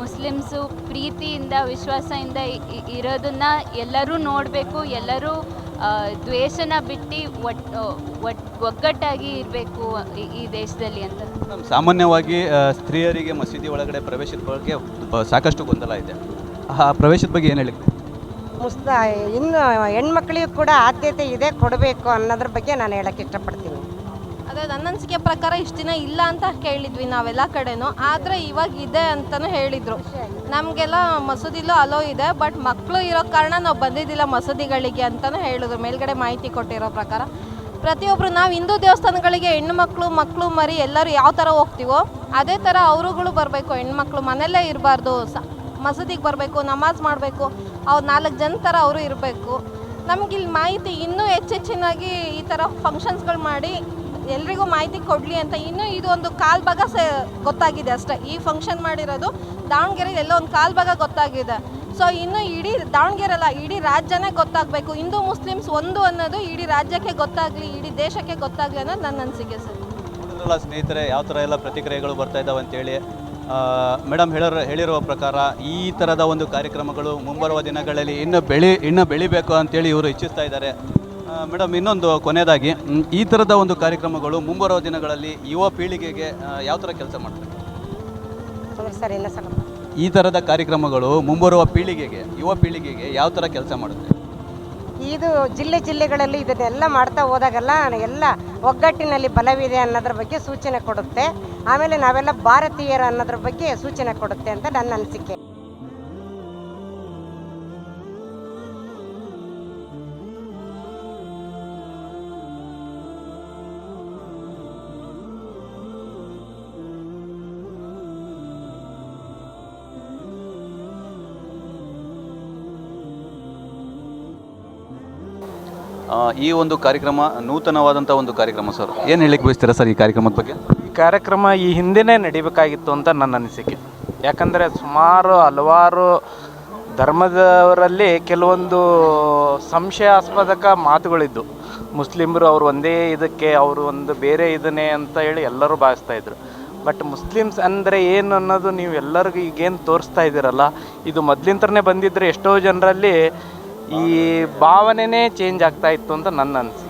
Speaker 18: ಮುಸ್ಲಿಮ್ಸು ಪ್ರೀತಿಯಿಂದ, ವಿಶ್ವಾಸದಿಂದ ಇರೋದನ್ನ ಎಲ್ಲರೂ ನೋಡಬೇಕು. ಎಲ್ಲರೂ ದ್ವೇಷನ ಬಿಟ್ಟು ಒಟ್ ಒಟ್ ಒಗ್ಗಟ್ಟಾಗಿ ಇರಬೇಕು ಈ ದೇಶದಲ್ಲಿ ಅಂತ.
Speaker 1: ಸಾಮಾನ್ಯವಾಗಿ ಆ, ಸ್ತ್ರೀಯರಿಗೆ ಮಸೀದಿ ಒಳಗಡೆ ಪ್ರವೇಶದ ಬಗ್ಗೆ ಬ- ಸಾಕಷ್ಟು ಗೊಂದಲ ಇದೆ. ಆ ಪ್ರವೇಶದ ಬಗ್ಗೆ ಏನು ಹೇಳಿದ್ರಿ
Speaker 16: ಮುಸ್ತ ಇನ್ನು ಹೆಣ್ಮಕ್ಳಿಗೂ ಕೂಡ ಆದ್ಯತೆ ಇದೆ ಕೊಡಬೇಕು ಅನ್ನೋದ್ರ ಬಗ್ಗೆ ನಾನು ಹೇಳಕ್ಕೆ ಇಷ್ಟಪಡ್ತೀನಿ.
Speaker 17: ಅದೇ ನನ್ನ ಅನಿಸಿಕೆ ಪ್ರಕಾರ ಇಷ್ಟು ದಿನ ಇಲ್ಲ ಅಂತ ಕೇಳಿದ್ವಿ ನಾವೆಲ್ಲ ಕಡೆನೂ. ಆದರೆ ಇವಾಗ ಇದೆ ಅಂತಲೂ ಹೇಳಿದರು. ನಮಗೆಲ್ಲ ಮಸೂದಿಲೂ ಅಲೋ ಇದೆ, ಬಟ್ ಮಕ್ಕಳು ಇರೋ ಕಾರಣ ನಾವು ಬಂದಿದ್ದಿಲ್ಲ ಮಸೂದಿಗಳಿಗೆ ಅಂತಲೂ ಹೇಳಿದ್ರು. ಮೇಲ್ಗಡೆ ಮಾಹಿತಿ ಕೊಟ್ಟಿರೋ ಪ್ರಕಾರ. ಪ್ರತಿಯೊಬ್ಬರು ನಾವು ಹಿಂದೂ ದೇವಸ್ಥಾನಗಳಿಗೆ ಹೆಣ್ಣು ಮಕ್ಕಳು ಮಕ್ಕಳು ಮರಿ, ಎಲ್ಲರೂ ಯಾವ ಥರ ಹೋಗ್ತೀವೋ ಅದೇ ಥರ ಅವರುಗಳು ಬರಬೇಕು. ಹೆಣ್ಮಕ್ಳು ಮನೆಯಲ್ಲೇ ಇರಬಾರ್ದು. ಸ, ಮಸೂದಿಗೆ ಬರಬೇಕು, ನಮಾಜ್ ಮಾಡಬೇಕು. ಅವ್ರು ನಾಲ್ಕು ಜನ ಥರ ಅವರು ಇರಬೇಕು. ನಮಗಿಲ್ಲಿ ಮಾಹಿತಿ ಇನ್ನೂ ಹೆಚ್ಚೆಚ್ಚಿನಾಗಿ ಈ ಥರ ಫಂಕ್ಷನ್ಸ್ಗಳು ಮಾಡಿ ಎಲ್ರಿಗೂ ಮಾಹಿತಿ ಕೊಡಲಿ ಅಂತ ಇನ್ನೂ ಇದು ಒಂದು ಕಾಲ್ ಭಾಗ ಸ ಗೊತ್ತಾಗಿದೆ ಅಷ್ಟೇ. ಈ ಫಂಕ್ಷನ್ ಮಾಡಿರೋದು ದಾವಣಗೆರೆಯಲ್ಲಿ ಎಲ್ಲೋ ಒಂದು ಕಾಲ್ ಭಾಗ ಗೊತ್ತಾಗಿದೆ. ಸೊ ಇನ್ನು ಇಡೀ ದಾವಣಗೆರೆ ಅಲ್ಲ, ಇಡೀ ರಾಜ್ಯನೇ ಗೊತ್ತಾಗಬೇಕು. ಹಿಂದೂ ಮುಸ್ಲಿಮ್ಸ್ ಒಂದು ಅನ್ನೋದು ಇಡೀ ರಾಜ್ಯಕ್ಕೆ ಗೊತ್ತಾಗಲಿ, ಇಡೀ ದೇಶಕ್ಕೆ ಗೊತ್ತಾಗಲಿ ಅನ್ನೋದು ನನ್ನ ಅನಿಸಿಕೆ ಸರ್.
Speaker 1: ಸ್ನೇಹಿತರೆ, ಯಾವ ಥರ ಎಲ್ಲ ಪ್ರತಿಕ್ರಿಯೆಗಳು ಬರ್ತಾ ಇದ್ದಾವೆ ಅಂತೇಳಿ ಮೇಡಮ್ ಹೇಳಿರೋ, ಹೇಳಿರುವ ಪ್ರಕಾರ ಈ ಥರದ ಒಂದು ಕಾರ್ಯಕ್ರಮಗಳು ಮುಂಬರುವ ದಿನಗಳಲ್ಲಿ ಇನ್ನು ಬೆಳಿ, ಇನ್ನು ಬೆಳಿಬೇಕು ಅಂತೇಳಿ ಇವರು ಇಚ್ಛಿಸ್ತಾ ಇದ್ದಾರೆ. ಮೇಡಮ್ ಇನ್ನೊಂದು ಕೊನೆಯದಾಗಿ ಮ್, ಈ ಥರದ ಒಂದು ಕಾರ್ಯಕ್ರಮಗಳು ಮುಂಬರುವ ದಿನಗಳಲ್ಲಿ ಯುವ ಪೀಳಿಗೆಗೆ ಆ, ಯಾವ ಥರ ಕೆಲಸ ಮಾಡ್ತಾರೆ
Speaker 16: ಸರ್ ಸ್ವಲ್ಪ
Speaker 1: ಈ ಥರದ ಕಾರ್ಯಕ್ರಮಗಳು ಮುಂಬರುವ ಪೀಳಿಗೆಗೆ ಯುವ ಪೀಳಿಗೆಗೆ ಯಾವ ಥರ ಕೆಲಸ ಮಾಡುತ್ತೆ?
Speaker 16: ಇದು ಜಿಲ್ಲೆ ಜಿಲ್ಲೆಗಳಲ್ಲಿ ಇದನ್ನೆಲ್ಲ ಮಾಡ್ತಾ ಹೋದಾಗೆಲ್ಲ ಎಲ್ಲ ಒಗ್ಗಟ್ಟಿನಲ್ಲಿ ಬಲವಿದೆ ಅನ್ನೋದ್ರ ಬಗ್ಗೆ ಸೂಚನೆ ಕೊಡುತ್ತೆ. ಆಮೇಲೆ ನಾವೆಲ್ಲ ಭಾರತೀಯರು ಅನ್ನೋದ್ರ ಬಗ್ಗೆ ಸೂಚನೆ ಕೊಡುತ್ತೆ ಅಂತ ನನ್ನ ಅನಿಸಿಕೆ.
Speaker 1: ಈ ಒಂದು ಕಾರ್ಯಕ್ರಮ ನೂತನವಾದಂಥ ಒಂದು ಕಾರ್ಯಕ್ರಮ, ಸರ್. ಏನು ಹೇಳಿಕ್ಕೆ ಬಯಸ್ತೀರಾ, ಸರ್, ಈ ಕಾರ್ಯಕ್ರಮದ ಬಗ್ಗೆ?
Speaker 19: ಈ ಕಾರ್ಯಕ್ರಮ ಈ ಹಿಂದೆನೇ ನಡಿಬೇಕಾಗಿತ್ತು ಅಂತ ನನ್ನ ಅನಿಸಿಕೆ. ಯಾಕಂದರೆ ಸುಮಾರು ಹಲವಾರು ಧರ್ಮದವರಲ್ಲಿ ಕೆಲವೊಂದು ಸಂಶಯಾಸ್ಪದಕ ಮಾತುಗಳಿದ್ದು. ಮುಸ್ಲಿಮರು ಅವರು ಒಂದೇ ಇದಕ್ಕೆ, ಅವರು ಒಂದು ಬೇರೆ ಇದನ್ನೇ ಅಂತ ಹೇಳಿ ಎಲ್ಲರೂ ಭಾವಿಸ್ತಾ ಇದ್ರು. ಬಟ್ ಮುಸ್ಲಿಮ್ಸ್ ಅಂದರೆ ಏನು ಅನ್ನೋದು ನೀವು ಎಲ್ಲರಿಗೂ ಈಗೇನು ತೋರಿಸ್ತಾ ಇದ್ದೀರಲ್ಲ, ಇದು ಮೊದಲಿಂದನೇ ಬಂದಿದ್ದರೆ ಎಷ್ಟೋ ಜನರಲ್ಲಿ ಈ ಭಾವನೆನೇ ಚೇಂಜ್ ಆಗ್ತಾ ಇತ್ತು ಅಂತ ನನ್ನ ಅನಿಸಿಕೆ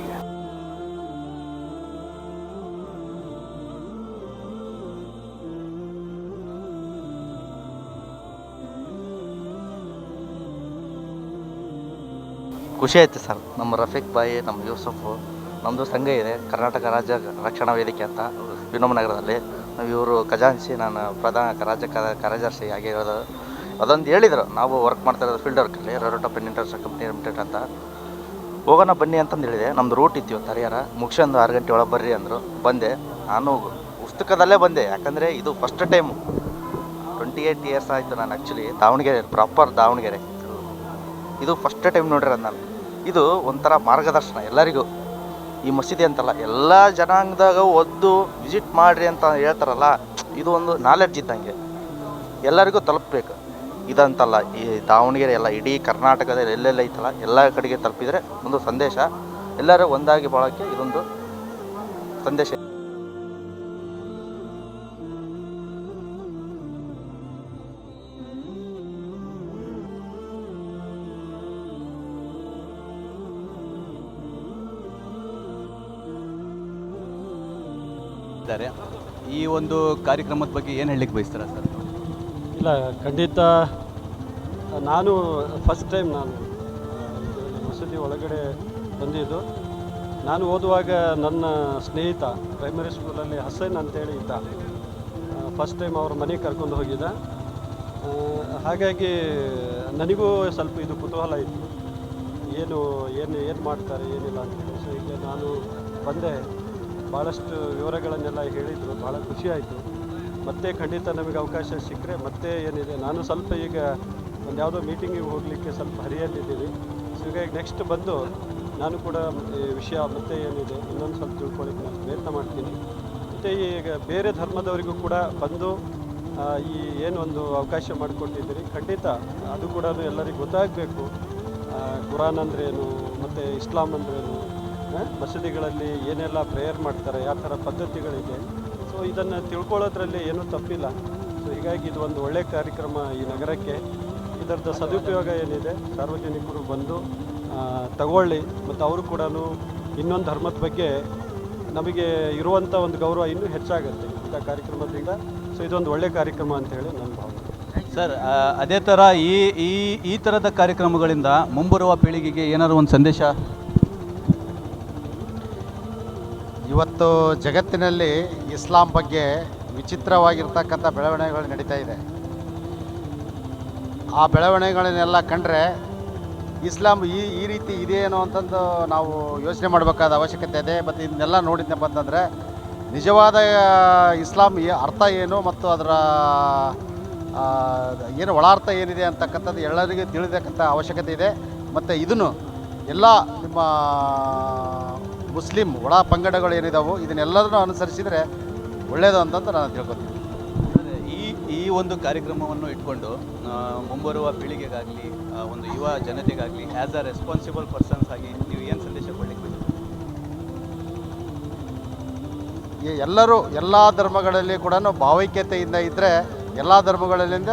Speaker 20: ಖುಷಿ ಆಯ್ತು ಸರ್. ನಮ್ಮ ರಫೀಕ್ ಬಾಯಿ, ನಮ್ಮ ಯೂಸಫು ನಮ್ಮದು ಸಂಘ ಇದೆ, ಕರ್ನಾಟಕ ರಾಜ್ಯ ರಕ್ಷಣಾ ವೇದಿಕೆ ಅಂತ ವಿನೋಮನಗರದಲ್ಲಿ ನಾವು ಇವರು ಖಜಾನ್ಸಿ ನಾನು ಪ್ರಧಾನ ರಾಜ್ಯ ಕಾರ್ಯದರ್ಶಿ ಆಗಿರೋದು ಅದೊಂದು ಹೇಳಿದ್ರು, ನಾವು ವರ್ಕ್ ಮಾಡ್ತಾ ಇರೋದು ಫೀಲ್ಡ್ ವರ್ಕಲ್ಲಿ ರೋಟಾ ಪೆನ್ ಇಂಟರ್ಸ್ ಕಂಪ್ನಿ ಲಿಮಿಟೆಡ್ ಅಂತ. ಹೋಗೋಣ ಬನ್ನಿ ಅಂತಂದು ಹೇಳಿದೆ ನಮ್ಮದು ರೂಟ್ ಇತ್ತು ಹರಿಹರ ಮುಗಿಸೊಂದು ಆರು ಗಂಟೆ ಒಳಗೆ ಬರ್ರಿ ಅಂದರು, ಬಂದೆ. ನಾನು ಪುಸ್ತಕದಲ್ಲೇ ಬಂದೆ, ಯಾಕಂದರೆ ಇದು first time twenty eight years ಆಯಿತು ನಾನು ಆ್ಯಕ್ಚುಲಿ ದಾವಣಗೆರೆ ಪ್ರಾಪರ್ ದಾವಣಗೆರೆ. ಇದು ಫಸ್ಟ್ ಟೈಮ್ ನೋಡಿರೋದು ನಾನು. ಇದು ಒಂಥರ ಮಾರ್ಗದರ್ಶನ ಎಲ್ಲರಿಗೂ. ಈ ಮಸೀದಿ ಅಂತಲ್ಲ, ಎಲ್ಲ ಜನಾಂಗದಾಗ ಒದ್ದು ವಿಸಿಟ್ ಮಾಡಿರಿ ಅಂತ ಹೇಳ್ತಾರಲ್ಲ, ಇದು ಒಂದು ನಾಲೆಡ್ಜ್ ಇದ್ದಂಗೆ. ಎಲ್ಲರಿಗೂ ತಲುಪಬೇಕು. ಇದಂತಲ್ಲ, ಈ ದಾವಣಗೆರೆ ಎಲ್ಲ, ಇಡೀ ಕರ್ನಾಟಕದಲ್ಲಿ ಎಲ್ಲೆಲ್ಲ ಐತಲ್ಲ, ಎಲ್ಲ ಕಡೆಗೆ ತಲುಪಿದರೆ ಒಂದು ಸಂದೇಶ. ಎಲ್ಲರೂ ಒಂದಾಗಿ ಬಾಳೋಕ್ಕೆ ಇದೊಂದು ಸಂದೇಶ.
Speaker 1: ಇದ್ದಾರೆ. ಈ ಒಂದು ಕಾರ್ಯಕ್ರಮದ ಬಗ್ಗೆ ಏನು ಹೇಳಲಿಕ್ಕೆ ಬಯಸ್ತಾರೆ ಸರ್?
Speaker 21: ಇಲ್ಲ, ಖಂಡಿತ. ನಾನು ಫಸ್ಟ್ ಟೈಮ್ ನಾನು ಮಸೂದಿ ಒಳಗಡೆ ಬಂದಿದ್ದು. ನಾನು ಓದುವಾಗ ನನ್ನ ಸ್ನೇಹಿತ ಪ್ರೈಮರಿ ಸ್ಕೂಲಲ್ಲಿ ಹಸನ್ ಅಂತೇಳಿ ಇದ್ದ. ಫಸ್ಟ್ ಟೈಮ್ ಅವ್ರ ಮನೆಗೆ ಕರ್ಕೊಂಡು ಹೋಗಿದ್ದ. ಹಾಗಾಗಿ ನನಗೂ ಸ್ವಲ್ಪ ಇದು ಕುತೂಹಲ ಇತ್ತು. ಏನು ಏನು ಏನು ಮಾಡ್ತಾರೆ, ಏನಿಲ್ಲ ಅಂತೇಳಿ ಸೊ ಈಗ ನಾನು ಬಂದೆ. ಭಾಳಷ್ಟು ವಿವರಗಳನ್ನೆಲ್ಲ ಹೇಳಿದರು. ಭಾಳ ಖುಷಿಯಾಯಿತು ಮತ್ತೆ ಖಂಡಿತ ನಮಗೆ ಅವಕಾಶ ಸಿಕ್ಕರೆ ಮತ್ತೆ ಏನಿದೆ, ನಾನು ಸ್ವಲ್ಪ ಈಗ ಒಂದು ಯಾವುದೋ ಮೀಟಿಂಗಿಗೆ ಹೋಗಲಿಕ್ಕೆ ಸ್ವಲ್ಪ ಹರಿಯಲ್ಲಿದ್ದೀವಿ ಸೊ ಈಗ ನೆಕ್ಸ್ಟ್ ಬಂದು ನಾನು ಕೂಡ ಈ ವಿಷಯ ಮತ್ತೆ ಏನಿದೆ ಇನ್ನೊಂದು ಸ್ವಲ್ಪ ತಿಳ್ಕೊಳ್ಳಿಕ್ಕೆ ನಾನು ಪ್ರಯತ್ನ ಮಾಡ್ತೀನಿ. ಮತ್ತು ಈಗ ಬೇರೆ ಧರ್ಮದವರಿಗೂ ಕೂಡ ಬಂದು ಈ ಏನು ಒಂದು ಅವಕಾಶ ಮಾಡಿಕೊಟ್ಟಿದ್ದೀರಿ, ಖಂಡಿತ ಅದು ಕೂಡ ಎಲ್ಲರಿಗೂ ಗೊತ್ತಾಗಬೇಕು. ಕುರಾನ್ ಅಂದ್ರೇನು, ಮತ್ತು ಇಸ್ಲಾಂ ಅಂದ್ರೇನು ಮಸೀದಿಗಳಲ್ಲಿ ಏನೆಲ್ಲ ಪ್ರೇಯರ್ ಮಾಡ್ತಾರೆ ಯಾವ ಥರ ಪದ್ಧತಿಗಳಿದೆ ಸೊ ಇದನ್ನು ತಿಳ್ಕೊಳ್ಳೋದ್ರಲ್ಲಿ ಏನೂ ತಪ್ಪಿಲ್ಲ. ಸೊ ಹೀಗಾಗಿ ಇದು ಒಂದು ಒಳ್ಳೆಯ ಕಾರ್ಯಕ್ರಮ ಈ ನಗರಕ್ಕೆ. ಇದರದ ಸದುಪಯೋಗ ಏನಿದೆ ಸಾರ್ವಜನಿಕರು ಬಂದು ತಗೊಳ್ಳಿ. ಮತ್ತು ಅವರು ಕೂಡ ಇನ್ನೊಂದು ಧರ್ಮದ ಬಗ್ಗೆ ನಮಗೆ ಇರುವಂಥ ಒಂದು ಗೌರವ ಇನ್ನೂ ಹೆಚ್ಚಾಗುತ್ತೆ ಇಂಥ ಕಾರ್ಯಕ್ರಮದಿಂದ. ಸೊ ಇದೊಂದು ಒಳ್ಳೆಯ ಕಾರ್ಯಕ್ರಮ ಅಂತ ಹೇಳಿ ನನ್ನ ಭಾವನೆ.
Speaker 1: ಸರ್ ಅದೇ ಥರ ಈ ಈ ಈ ಥರದ ಕಾರ್ಯಕ್ರಮಗಳಿಂದ ಮುಂಬರುವ ಪೀಳಿಗೆಗೆ ಏನಾದರೂ ಒಂದು ಸಂದೇಶ?
Speaker 6: ಇವತ್ತು ಜಗತ್ತಿನಲ್ಲಿ ಇಸ್ಲಾಂ ಬಗ್ಗೆ ವಿಚಿತ್ರವಾಗಿರ್ತಕ್ಕಂಥ ಬೆಳವಣಿಗೆಗಳು ನಡೀತಾ ಇದೆ. ಆ ಬೆಳವಣಿಗೆಗಳನ್ನೆಲ್ಲ ಕಂಡ್ರೆ ಇಸ್ಲಾಂ ಈ ಈ ರೀತಿ ಇದೆಯೇನೋ ಅಂತಂದು ನಾವು ಯೋಚನೆ ಮಾಡಬೇಕಾದ ಅವಶ್ಯಕತೆ ಇದೆ. ಮತ್ತು ಇದನ್ನೆಲ್ಲ ನೋಡಿದ್ನಪ್ಪ ಅಂತಂದರೆ ನಿಜವಾದ ಇಸ್ಲಾಂ ಅರ್ಥ ಏನು ಮತ್ತು ಅದರ ಏನು ಒಳಾರ್ಥ ಏನಿದೆ ಅಂತಕ್ಕಂಥದ್ದು ಎಲ್ಲರಿಗೂ ತಿಳಿದಕ್ಕಂಥ ಅವಶ್ಯಕತೆ ಇದೆ. ಮತ್ತು ಇದನ್ನು ಎಲ್ಲ ನಿಮ್ಮ ಮುಸ್ಲಿಂ ಒಳ ಪಂಗಡಗಳು ಏನಿದಾವೋ ಇದನ್ನೆಲ್ಲದನ್ನು ಅನುಸರಿಸಿದರೆ ಒಳ್ಳೆಯದು ಅಂತಂದ್ರೆ ನಾನು ತಿಳ್ಕೊತೀನಿ.
Speaker 1: ಈ ಈ ಒಂದು ಕಾರ್ಯಕ್ರಮವನ್ನು ಇಟ್ಕೊಂಡು ಮುಂಬರುವ ಪೀಳಿಗೆಗಾಗಲಿ ಒಂದು ಯುವ ಜನತೆಗಾಗಲಿ ಆ್ಯಸ್ ಅ ರೆಸ್ಪಾನ್ಸಿಬಲ್ ಪರ್ಸನ್ಸ್ ಆಗಿ ನೀವು ಏನು ಸಂದೇಶ ಕೊಡಲಿಕ್ಕೆ
Speaker 6: ಎಲ್ಲರೂ ಎಲ್ಲ ಧರ್ಮಗಳಲ್ಲಿ ಕೂಡ ಭಾವೈಕ್ಯತೆಯಿಂದ ಇದ್ದರೆ ಎಲ್ಲ ಧರ್ಮಗಳಲ್ಲಿಂದ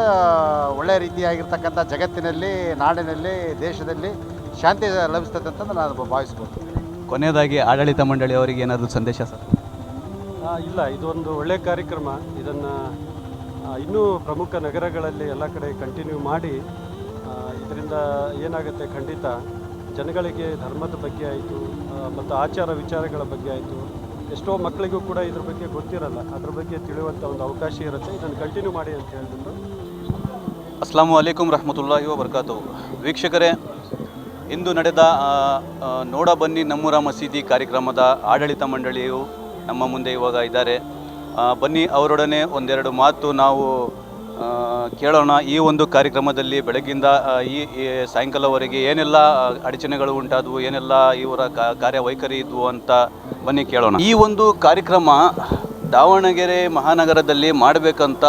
Speaker 6: ಒಳ್ಳೆಯ ರೀತಿಯಾಗಿರ್ತಕ್ಕಂಥ ಜಗತ್ತಿನಲ್ಲಿ ನಾಡಿನಲ್ಲಿ ದೇಶದಲ್ಲಿ ಶಾಂತಿ ಲಭಿಸ್ತದೆ ಅಂತ ನಾನು ಭಾವಿಸ್ಬೋದು.
Speaker 1: ಕೊನೆಯದಾಗಿ ಆಡಳಿತ ಮಂಡಳಿಯವರಿಗೆ ಏನಾದರೂ ಸಂದೇಶ ಸರ್?
Speaker 21: ಇಲ್ಲ, ಇದೊಂದು ಒಳ್ಳೆಯ ಕಾರ್ಯಕ್ರಮ. ಇದನ್ನು ಇನ್ನೂ ಪ್ರಮುಖ ನಗರಗಳಲ್ಲಿ ಎಲ್ಲ ಕಡೆ ಕಂಟಿನ್ಯೂ ಮಾಡಿ ಇದರಿಂದ ಏನಾಗುತ್ತೆ ಖಂಡಿತ, ಜನಗಳಿಗೆ ಧರ್ಮದ ಬಗ್ಗೆ ಆಯಿತು ಮತ್ತು ಆಚಾರ ವಿಚಾರಗಳ ಬಗ್ಗೆ ಆಯಿತು, ಎಷ್ಟೋ ಮಕ್ಕಳಿಗೂ ಕೂಡ ಇದ್ರ ಬಗ್ಗೆ ಗೊತ್ತಿರಲ್ಲ. ಅದ್ರ ಬಗ್ಗೆ ತಿಳಿಯುವಂಥ ಒಂದು ಅವಕಾಶ ಇರುತ್ತೆ. ಇದನ್ನು ಕಂಟಿನ್ಯೂ ಮಾಡಿ ಅಂತ ಹೇಳಿದ್ರು
Speaker 1: ಅಸ್ಲಾಮು ಅಲೈಕುಮ್ ರಹಮತುಲ್ಲಾಹಿ ವರ್ಕಾತು ವೀಕ್ಷಕರೇ, ಇಂದು ನಡೆದ ನೋಡ ಬನ್ನಿ ನಮ್ಮೂರ ಮಸೀದಿ ಕಾರ್ಯಕ್ರಮದ ಆಡಳಿತ ಮಂಡಳಿಯು ನಮ್ಮ ಮುಂದೆ ಇವಾಗ ಇದ್ದಾರೆ. ಬನ್ನಿ, ಅವರೊಡನೆ ಒಂದೆರಡು ಮಾತು ನಾವು ಕೇಳೋಣ. ಈ ಒಂದು ಕಾರ್ಯಕ್ರಮದಲ್ಲಿ ಬೆಳಗ್ಗಿಂದ ಈ ಸಾಯಂಕಾಲವರೆಗೆ ಏನೆಲ್ಲ ಅಡಚಣೆಗಳು ಉಂಟಾದವು, ಏನೆಲ್ಲ ಇವರ ಕಾರ್ಯವೈಖರಿ ಇದ್ವು ಅಂತ ಬನ್ನಿ ಕೇಳೋಣ. ಈ ಒಂದು ಕಾರ್ಯಕ್ರಮ ದಾವಣಗೆರೆ ಮಹಾನಗರದಲ್ಲಿ ಮಾಡಬೇಕಂತ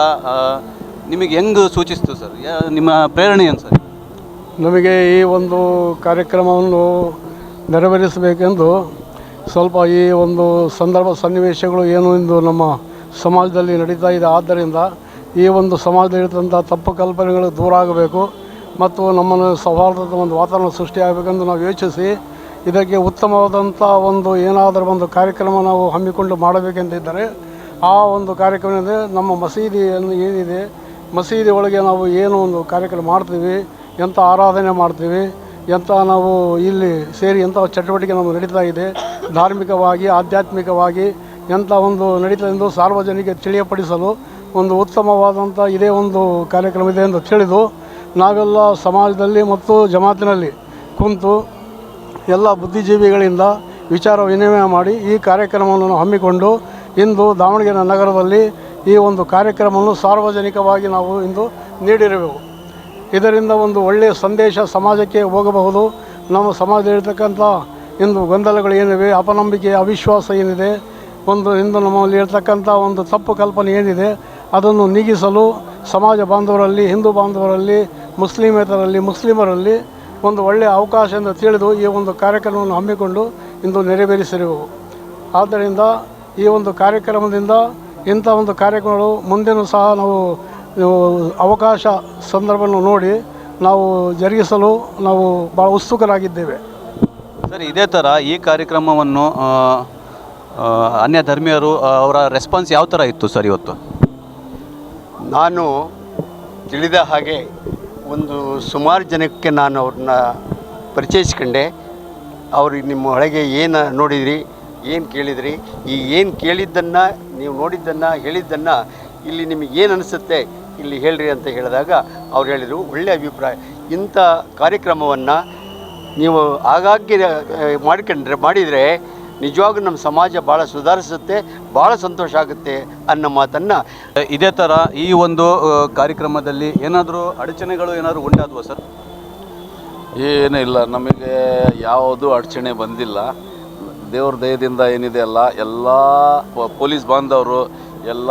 Speaker 1: ನಿಮಗೆ ಹೆಂಗೆ ಸೂಚಿಸ್ತು ಸರ್? ನಿಮ್ಮ ಪ್ರೇರಣೆ ಏನು ಸರ್?
Speaker 22: ನಮಗೆ ಈ ಒಂದು ಕಾರ್ಯಕ್ರಮವನ್ನು ನೆರವೇರಿಸಬೇಕೆಂದು ಸ್ವಲ್ಪ ಈ ಒಂದು ಸಂದರ್ಭ ಸನ್ನಿವೇಶಗಳು ಏನು ಎಂದು ನಮ್ಮ ಸಮಾಜದಲ್ಲಿ ನಡೀತಾ ಇದೆ. ಆದ್ದರಿಂದ ಈ ಒಂದು ಸಮಾಜದಲ್ಲಿರ್ತಂಥ ತಪ್ಪು ಕಲ್ಪನೆಗಳು ದೂರ ಆಗಬೇಕು ಮತ್ತು ನಮ್ಮನ್ನು ಸೌಹಾರ್ದದ ಒಂದು ವಾತಾವರಣ ಸೃಷ್ಟಿಯಾಗಬೇಕೆಂದು ನಾವು ಯೋಚಿಸಿ, ಇದಕ್ಕೆ ಉತ್ತಮವಾದಂಥ ಒಂದು ಏನಾದರೂ ಒಂದು ಕಾರ್ಯಕ್ರಮ ನಾವು ಹಮ್ಮಿಕೊಂಡು ಮಾಡಬೇಕೆಂದಿದ್ದರೆ, ಆ ಒಂದು ಕಾರ್ಯಕ್ರಮದಿಂದ ನಮ್ಮ ಮಸೀದಿಯನ್ನು ಏನಿದೆ, ಮಸೀದಿ ಒಳಗೆ ನಾವು ಏನು ಒಂದು ಕಾರ್ಯಕ್ರಮ ಮಾಡ್ತೀವಿ, ಎಂಥ ಆರಾಧನೆ ಮಾಡ್ತೀವಿ, ಎಂಥ ನಾವು ಇಲ್ಲಿ ಸೇರಿ ಎಂಥ ಚಟುವಟಿಕೆ ನಮಗೆ ನಡೀತಾ ಇದೆ ಧಾರ್ಮಿಕವಾಗಿ, ಆಧ್ಯಾತ್ಮಿಕವಾಗಿ ಎಂಥ ಒಂದು ನಡೀತದೆ ಎಂದು ಸಾರ್ವಜನಿಕ ತಿಳಿಯಪಡಿಸಲು ಒಂದು ಉತ್ತಮವಾದಂಥ ಇದೇ ಒಂದು ಕಾರ್ಯಕ್ರಮ ಇದೆ ಎಂದು ತಿಳಿದು ನಾವೆಲ್ಲ ಸಮಾಜದಲ್ಲಿ ಮತ್ತು ಜಮಾತಿನಲ್ಲಿ ಕುಂತು ಎಲ್ಲ ಬುದ್ಧಿಜೀವಿಗಳಿಂದ ವಿಚಾರ ವಿನಿಮಯ ಮಾಡಿ ಈ ಕಾರ್ಯಕ್ರಮವನ್ನು ಹಮ್ಮಿಕೊಂಡು ಇಂದು ದಾವಣಗೆರೆ ನಗರದಲ್ಲಿ ಈ ಒಂದು ಕಾರ್ಯಕ್ರಮವನ್ನು ಸಾರ್ವಜನಿಕವಾಗಿ ನಾವು ಇಂದು ನೀಡಿರಬೇಕು ಇದರಿಂದ ಒಂದು ಒಳ್ಳೆಯ ಸಂದೇಶ ಸಮಾಜಕ್ಕೆ ಹೋಗಬಹುದು. ನಮ್ಮ ಸಮಾಜದಲ್ಲಿರ್ತಕ್ಕಂಥ ಇಂದು ಗೊಂದಲಗಳು ಏನಿವೆ, ಅಪನಂಬಿಕೆ, ಅವಿಶ್ವಾಸ ಏನಿದೆ, ಒಂದು ಇಂದು ನಮ್ಮಲ್ಲಿ ಇರ್ತಕ್ಕಂಥ ಒಂದು ತಪ್ಪು ಕಲ್ಪನೆ ಏನಿದೆ, ಅದನ್ನು ನೀಗಿಸಲು ಸಮಾಜ ಬಾಂಧವರಲ್ಲಿ, ಹಿಂದೂ ಬಾಂಧವರಲ್ಲಿ ಮುಸ್ಲಿಮೇತರಲ್ಲಿ ಮುಸ್ಲಿಮರಲ್ಲಿ ಒಂದು ಒಳ್ಳೆಯ ಅವಕಾಶ ಎಂದು ತಿಳಿದು ಈ ಒಂದು ಕಾರ್ಯಕ್ರಮವನ್ನು ಹಮ್ಮಿಕೊಂಡು ಇಂದು ನೆರವೇರಿಸಿರುವು ಆದ್ದರಿಂದ ಈ ಒಂದು ಕಾರ್ಯಕ್ರಮದಿಂದ ಇಂಥ ಒಂದು ಕಾರ್ಯಕ್ರಮಗಳು ಮುಂದೆನೂ ಸಹ ನಾವು ಅವಕಾಶ ಸಂದರ್ಭವನ್ನು ನೋಡಿ ನಾವು ಜರುಗಿಸಲು ನಾವು ಭಾಳ ಉತ್ಸುಕರಾಗಿದ್ದೇವೆ.
Speaker 1: ಸರ್, ಇದೇ ಥರ ಈ ಕಾರ್ಯಕ್ರಮವನ್ನು ಅನ್ಯ ಧರ್ಮೀಯರು ಅವರ ರೆಸ್ಪಾನ್ಸ್ ಯಾವ ಥರ ಇತ್ತು ಸರ್ ಇವತ್ತು?
Speaker 23: ನಾನು ತಿಳಿದ ಹಾಗೆ ಒಂದು ಸುಮಾರು ಜನಕ್ಕೆ ನಾನು ಅವ್ರನ್ನ ಪರಿಚಯಿಸ್ಕೊಂಡೆ. ಅವ್ರಿಗೆ ನಿಮ್ಮ ಒಳಗೆ ಏನು ನೋಡಿದ್ರಿ, ಏನು ಕೇಳಿದ್ರಿ, ಈ ಏನು ಕೇಳಿದ್ದನ್ನು, ನೀವು ನೋಡಿದ್ದನ್ನು, ಹೇಳಿದ್ದನ್ನು ಇಲ್ಲಿ ನಿಮಗೆ ಏನು ಅನಿಸುತ್ತೆ, ಇಲ್ಲಿ ಹೇಳ್ರಿ ಅಂತ ಹೇಳಿದಾಗ ಅವ್ರು ಹೇಳಿದರು. ಒಳ್ಳೆಯ ಅಭಿಪ್ರಾಯ. ಇಂಥ ಕಾರ್ಯಕ್ರಮವನ್ನು ನೀವು ಆಗಾಗ್ಗೆ ಮಾಡ್ಕೊಂಡ್ರೆ ಮಾಡಿದರೆ ನಿಜವಾಗ್ಲೂ ನಮ್ಮ ಸಮಾಜ ಭಾಳ ಸುಧಾರಿಸುತ್ತೆ ಭಾಳ ಸಂತೋಷ ಆಗುತ್ತೆ ಅನ್ನೋ ಮಾತನ್ನು.
Speaker 1: ಇದೇ ಥರ ಈ ಒಂದು ಕಾರ್ಯಕ್ರಮದಲ್ಲಿ ಏನಾದರೂ ಅಡಚಣೆಗಳು ಏನಾದರೂ ಉಂಟಾದ್ವಾ ಸರ್?
Speaker 24: ಏನೂ ಇಲ್ಲ. ನಮಗೆ ಯಾವುದು ಅಡಚಣೆ ಬಂದಿಲ್ಲ. ದೇವ್ರ ದಯದಿಂದ ಏನಿದೆ ಅಲ್ಲ ಎಲ್ಲ ಪೊಲೀಸ್ ಬಾಂಧವರು ಎಲ್ಲ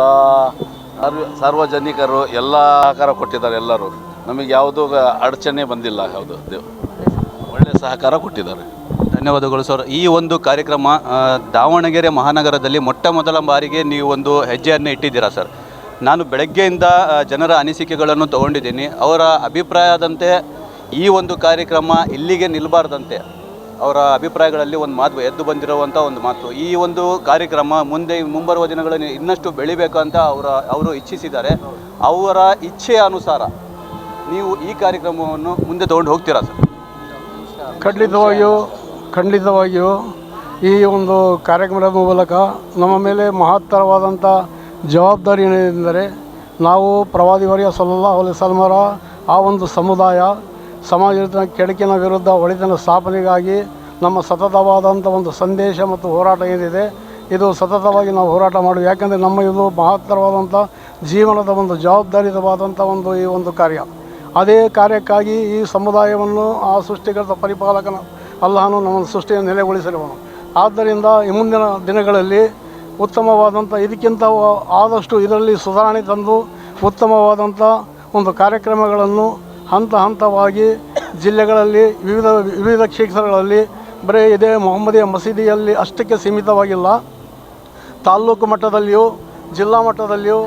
Speaker 24: ಸಾರ್ವ- ಸಾರ್ವಜನಿಕರು ಎಲ್ಲ ಆಕಾರ ಕೊಟ್ಟಿದ್ದಾರೆ ಎಲ್ಲರೂ. ನಮಗೆ ಯಾವುದೂ ಅಡಚಣೆ ಬಂದಿಲ್ಲ ಯಾವುದು. ದೇವ್ ಒಳ್ಳೆಯ ಸಹಕಾರ ಕೊಟ್ಟಿದ್ದಾರೆ.
Speaker 1: ಧನ್ಯವಾದಗಳು ಸರ್. ಈ ಒಂದು ಕಾರ್ಯಕ್ರಮ ದಾವಣಗೆರೆ ಮಹಾನಗರದಲ್ಲಿ ಮೊಟ್ಟ ಮೊದಲ ಬಾರಿಗೆ ನೀವು ಒಂದು ಹೆಜ್ಜೆಯನ್ನು ಇಟ್ಟಿದ್ದೀರಾ ಸರ್. ನಾನು ಬೆಳಗ್ಗೆಯಿಂದ ಜನರ ಅನಿಸಿಕೆಗಳನ್ನು ತಗೊಂಡಿದ್ದೀನಿ. ಅವರ ಅಭಿಪ್ರಾಯದಂತೆ ಈ ಒಂದು ಕಾರ್ಯಕ್ರಮ ಇಲ್ಲಿಗೆ ನಿಲ್ಲಬಾರ್ದಂತೆ ಅವರ ಅಭಿಪ್ರಾಯಗಳಲ್ಲಿ ಒಂದು ಮಾತು ಎದ್ದು ಬಂದಿರುವಂಥ ಒಂದು ಮಾತು. ಈ ಒಂದು ಕಾರ್ಯಕ್ರಮ ಮುಂದೆ, ಮುಂಬರುವ ದಿನಗಳಲ್ಲಿ ಇನ್ನಷ್ಟು ಬೆಳಿಬೇಕು ಅಂತ ಅವರ, ಅವರು ಇಚ್ಛಿಸಿದ್ದಾರೆ. ಅವರ ಇಚ್ಛೆಯ ಅನುಸಾರ ನೀವು ಈ ಕಾರ್ಯಕ್ರಮವನ್ನು ಮುಂದೆ ತಗೊಂಡು ಹೋಗ್ತೀರಾ ಸರ್?
Speaker 22: ಖಂಡಿತವಾಗಿಯೂ ಖಂಡಿತವಾಗಿಯೂ ಈ ಒಂದು ಕಾರ್ಯಕ್ರಮದ ಮೂಲಕ ನಮ್ಮ ಮೇಲೆ ಮಹತ್ತರವಾದಂಥ ಜವಾಬ್ದಾರಿ ಏನೆಂದರೆ ನಾವು ಪ್ರವಾದಿ ವರ್ಯ ಅಲೈಹಿ ಸಲ್ಮರ ಆ ಒಂದು ಸಮುದಾಯ, ಸಮಾಜದ ಕೆಡಕಿನ ವಿರುದ್ಧ ಒಳಿತನ ಸ್ಥಾಪನೆಗಾಗಿ ನಮ್ಮ ಸತತವಾದಂಥ ಒಂದು ಸಂದೇಶ ಮತ್ತು ಹೋರಾಟ ಏನಿದೆ, ಇದು ಸತತವಾಗಿ ನಾವು ಹೋರಾಟ ಮಾಡುವ ಯಾಕೆಂದರೆ ನಮ್ಮ ಇದು ಮಹತ್ತರವಾದಂಥ ಜೀವನದ ಒಂದು ಜವಾಬ್ದಾರಿತವಾದಂಥ ಒಂದು ಈ ಒಂದು ಕಾರ್ಯ. ಅದೇ ಕಾರ್ಯಕ್ಕಾಗಿ ಈ ಸಮುದಾಯವನ್ನು, ಆ ಸೃಷ್ಟಿಕರ್ತ ಪರಿಪಾಲಕನ ಅಲ್ಲಹನು ನಮ್ಮ ಸೃಷ್ಟಿಯನ್ನು ನೆಲೆಗೊಳಿಸಿರುವನು ಆದ್ದರಿಂದ ಈ ಮುಂದಿನ ದಿನಗಳಲ್ಲಿ ಉತ್ತಮವಾದಂಥ, ಇದಕ್ಕಿಂತ ಆದಷ್ಟು ಇದರಲ್ಲಿ ಸುಧಾರಣೆ ತಂದು ಉತ್ತಮವಾದಂಥ ಒಂದು ಕಾರ್ಯಕ್ರಮಗಳನ್ನು ಹಂತ ಹಂತವಾಗಿ ಜಿಲ್ಲೆಗಳಲ್ಲಿ, ವಿವಿಧ ವಿವಿಧ ಕ್ಷೇತ್ರಗಳಲ್ಲಿ, ಬರೀ ಇದೇ ಮೊಹಮ್ಮದಿಯ ಮಸೀದಿಯಲ್ಲಿ ಅಷ್ಟಕ್ಕೆ ಸೀಮಿತವಾಗಿಲ್ಲ. ತಾಲ್ಲೂಕು ಮಟ್ಟದಲ್ಲಿಯೂ, ಜಿಲ್ಲಾ ಮಟ್ಟದಲ್ಲಿಯೂ,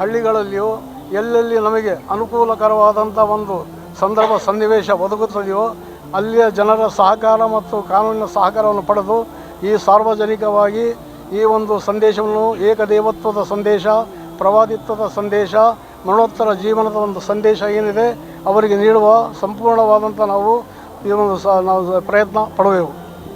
Speaker 22: ಹಳ್ಳಿಗಳಲ್ಲಿಯೂ ಎಲ್ಲೆಲ್ಲಿ ನಮಗೆ ಅನುಕೂಲಕರವಾದಂಥ ಒಂದು ಸಂದರ್ಭ ಸನ್ನಿವೇಶ ಒದಗುತ್ತದೆಯೋ ಅಲ್ಲಿಯ ಜನರ ಸಹಕಾರ ಮತ್ತು ಕಾನೂನಿನ ಸಹಕಾರವನ್ನು ಪಡೆದು ಈ ಸಾರ್ವಜನಿಕವಾಗಿ ಈ ಒಂದು ಸಂದೇಶವನ್ನು ಏಕದೇವತ್ವದ ಸಂದೇಶ, ಪ್ರವಾದಿತ್ವದ ಸಂದೇಶ, ಮರಣೋತ್ತರ ಜೀವನದ ಒಂದು ಸಂದೇಶ ಏನಿದೆ ಅವರಿಗೆ ನೀಡುವ ಸಂಪೂರ್ಣವಾದಂಥ ನಾವು ಈ ಒಂದು ಸ ನಾವು ಪ್ರಯತ್ನ ಪಡುವೆವು.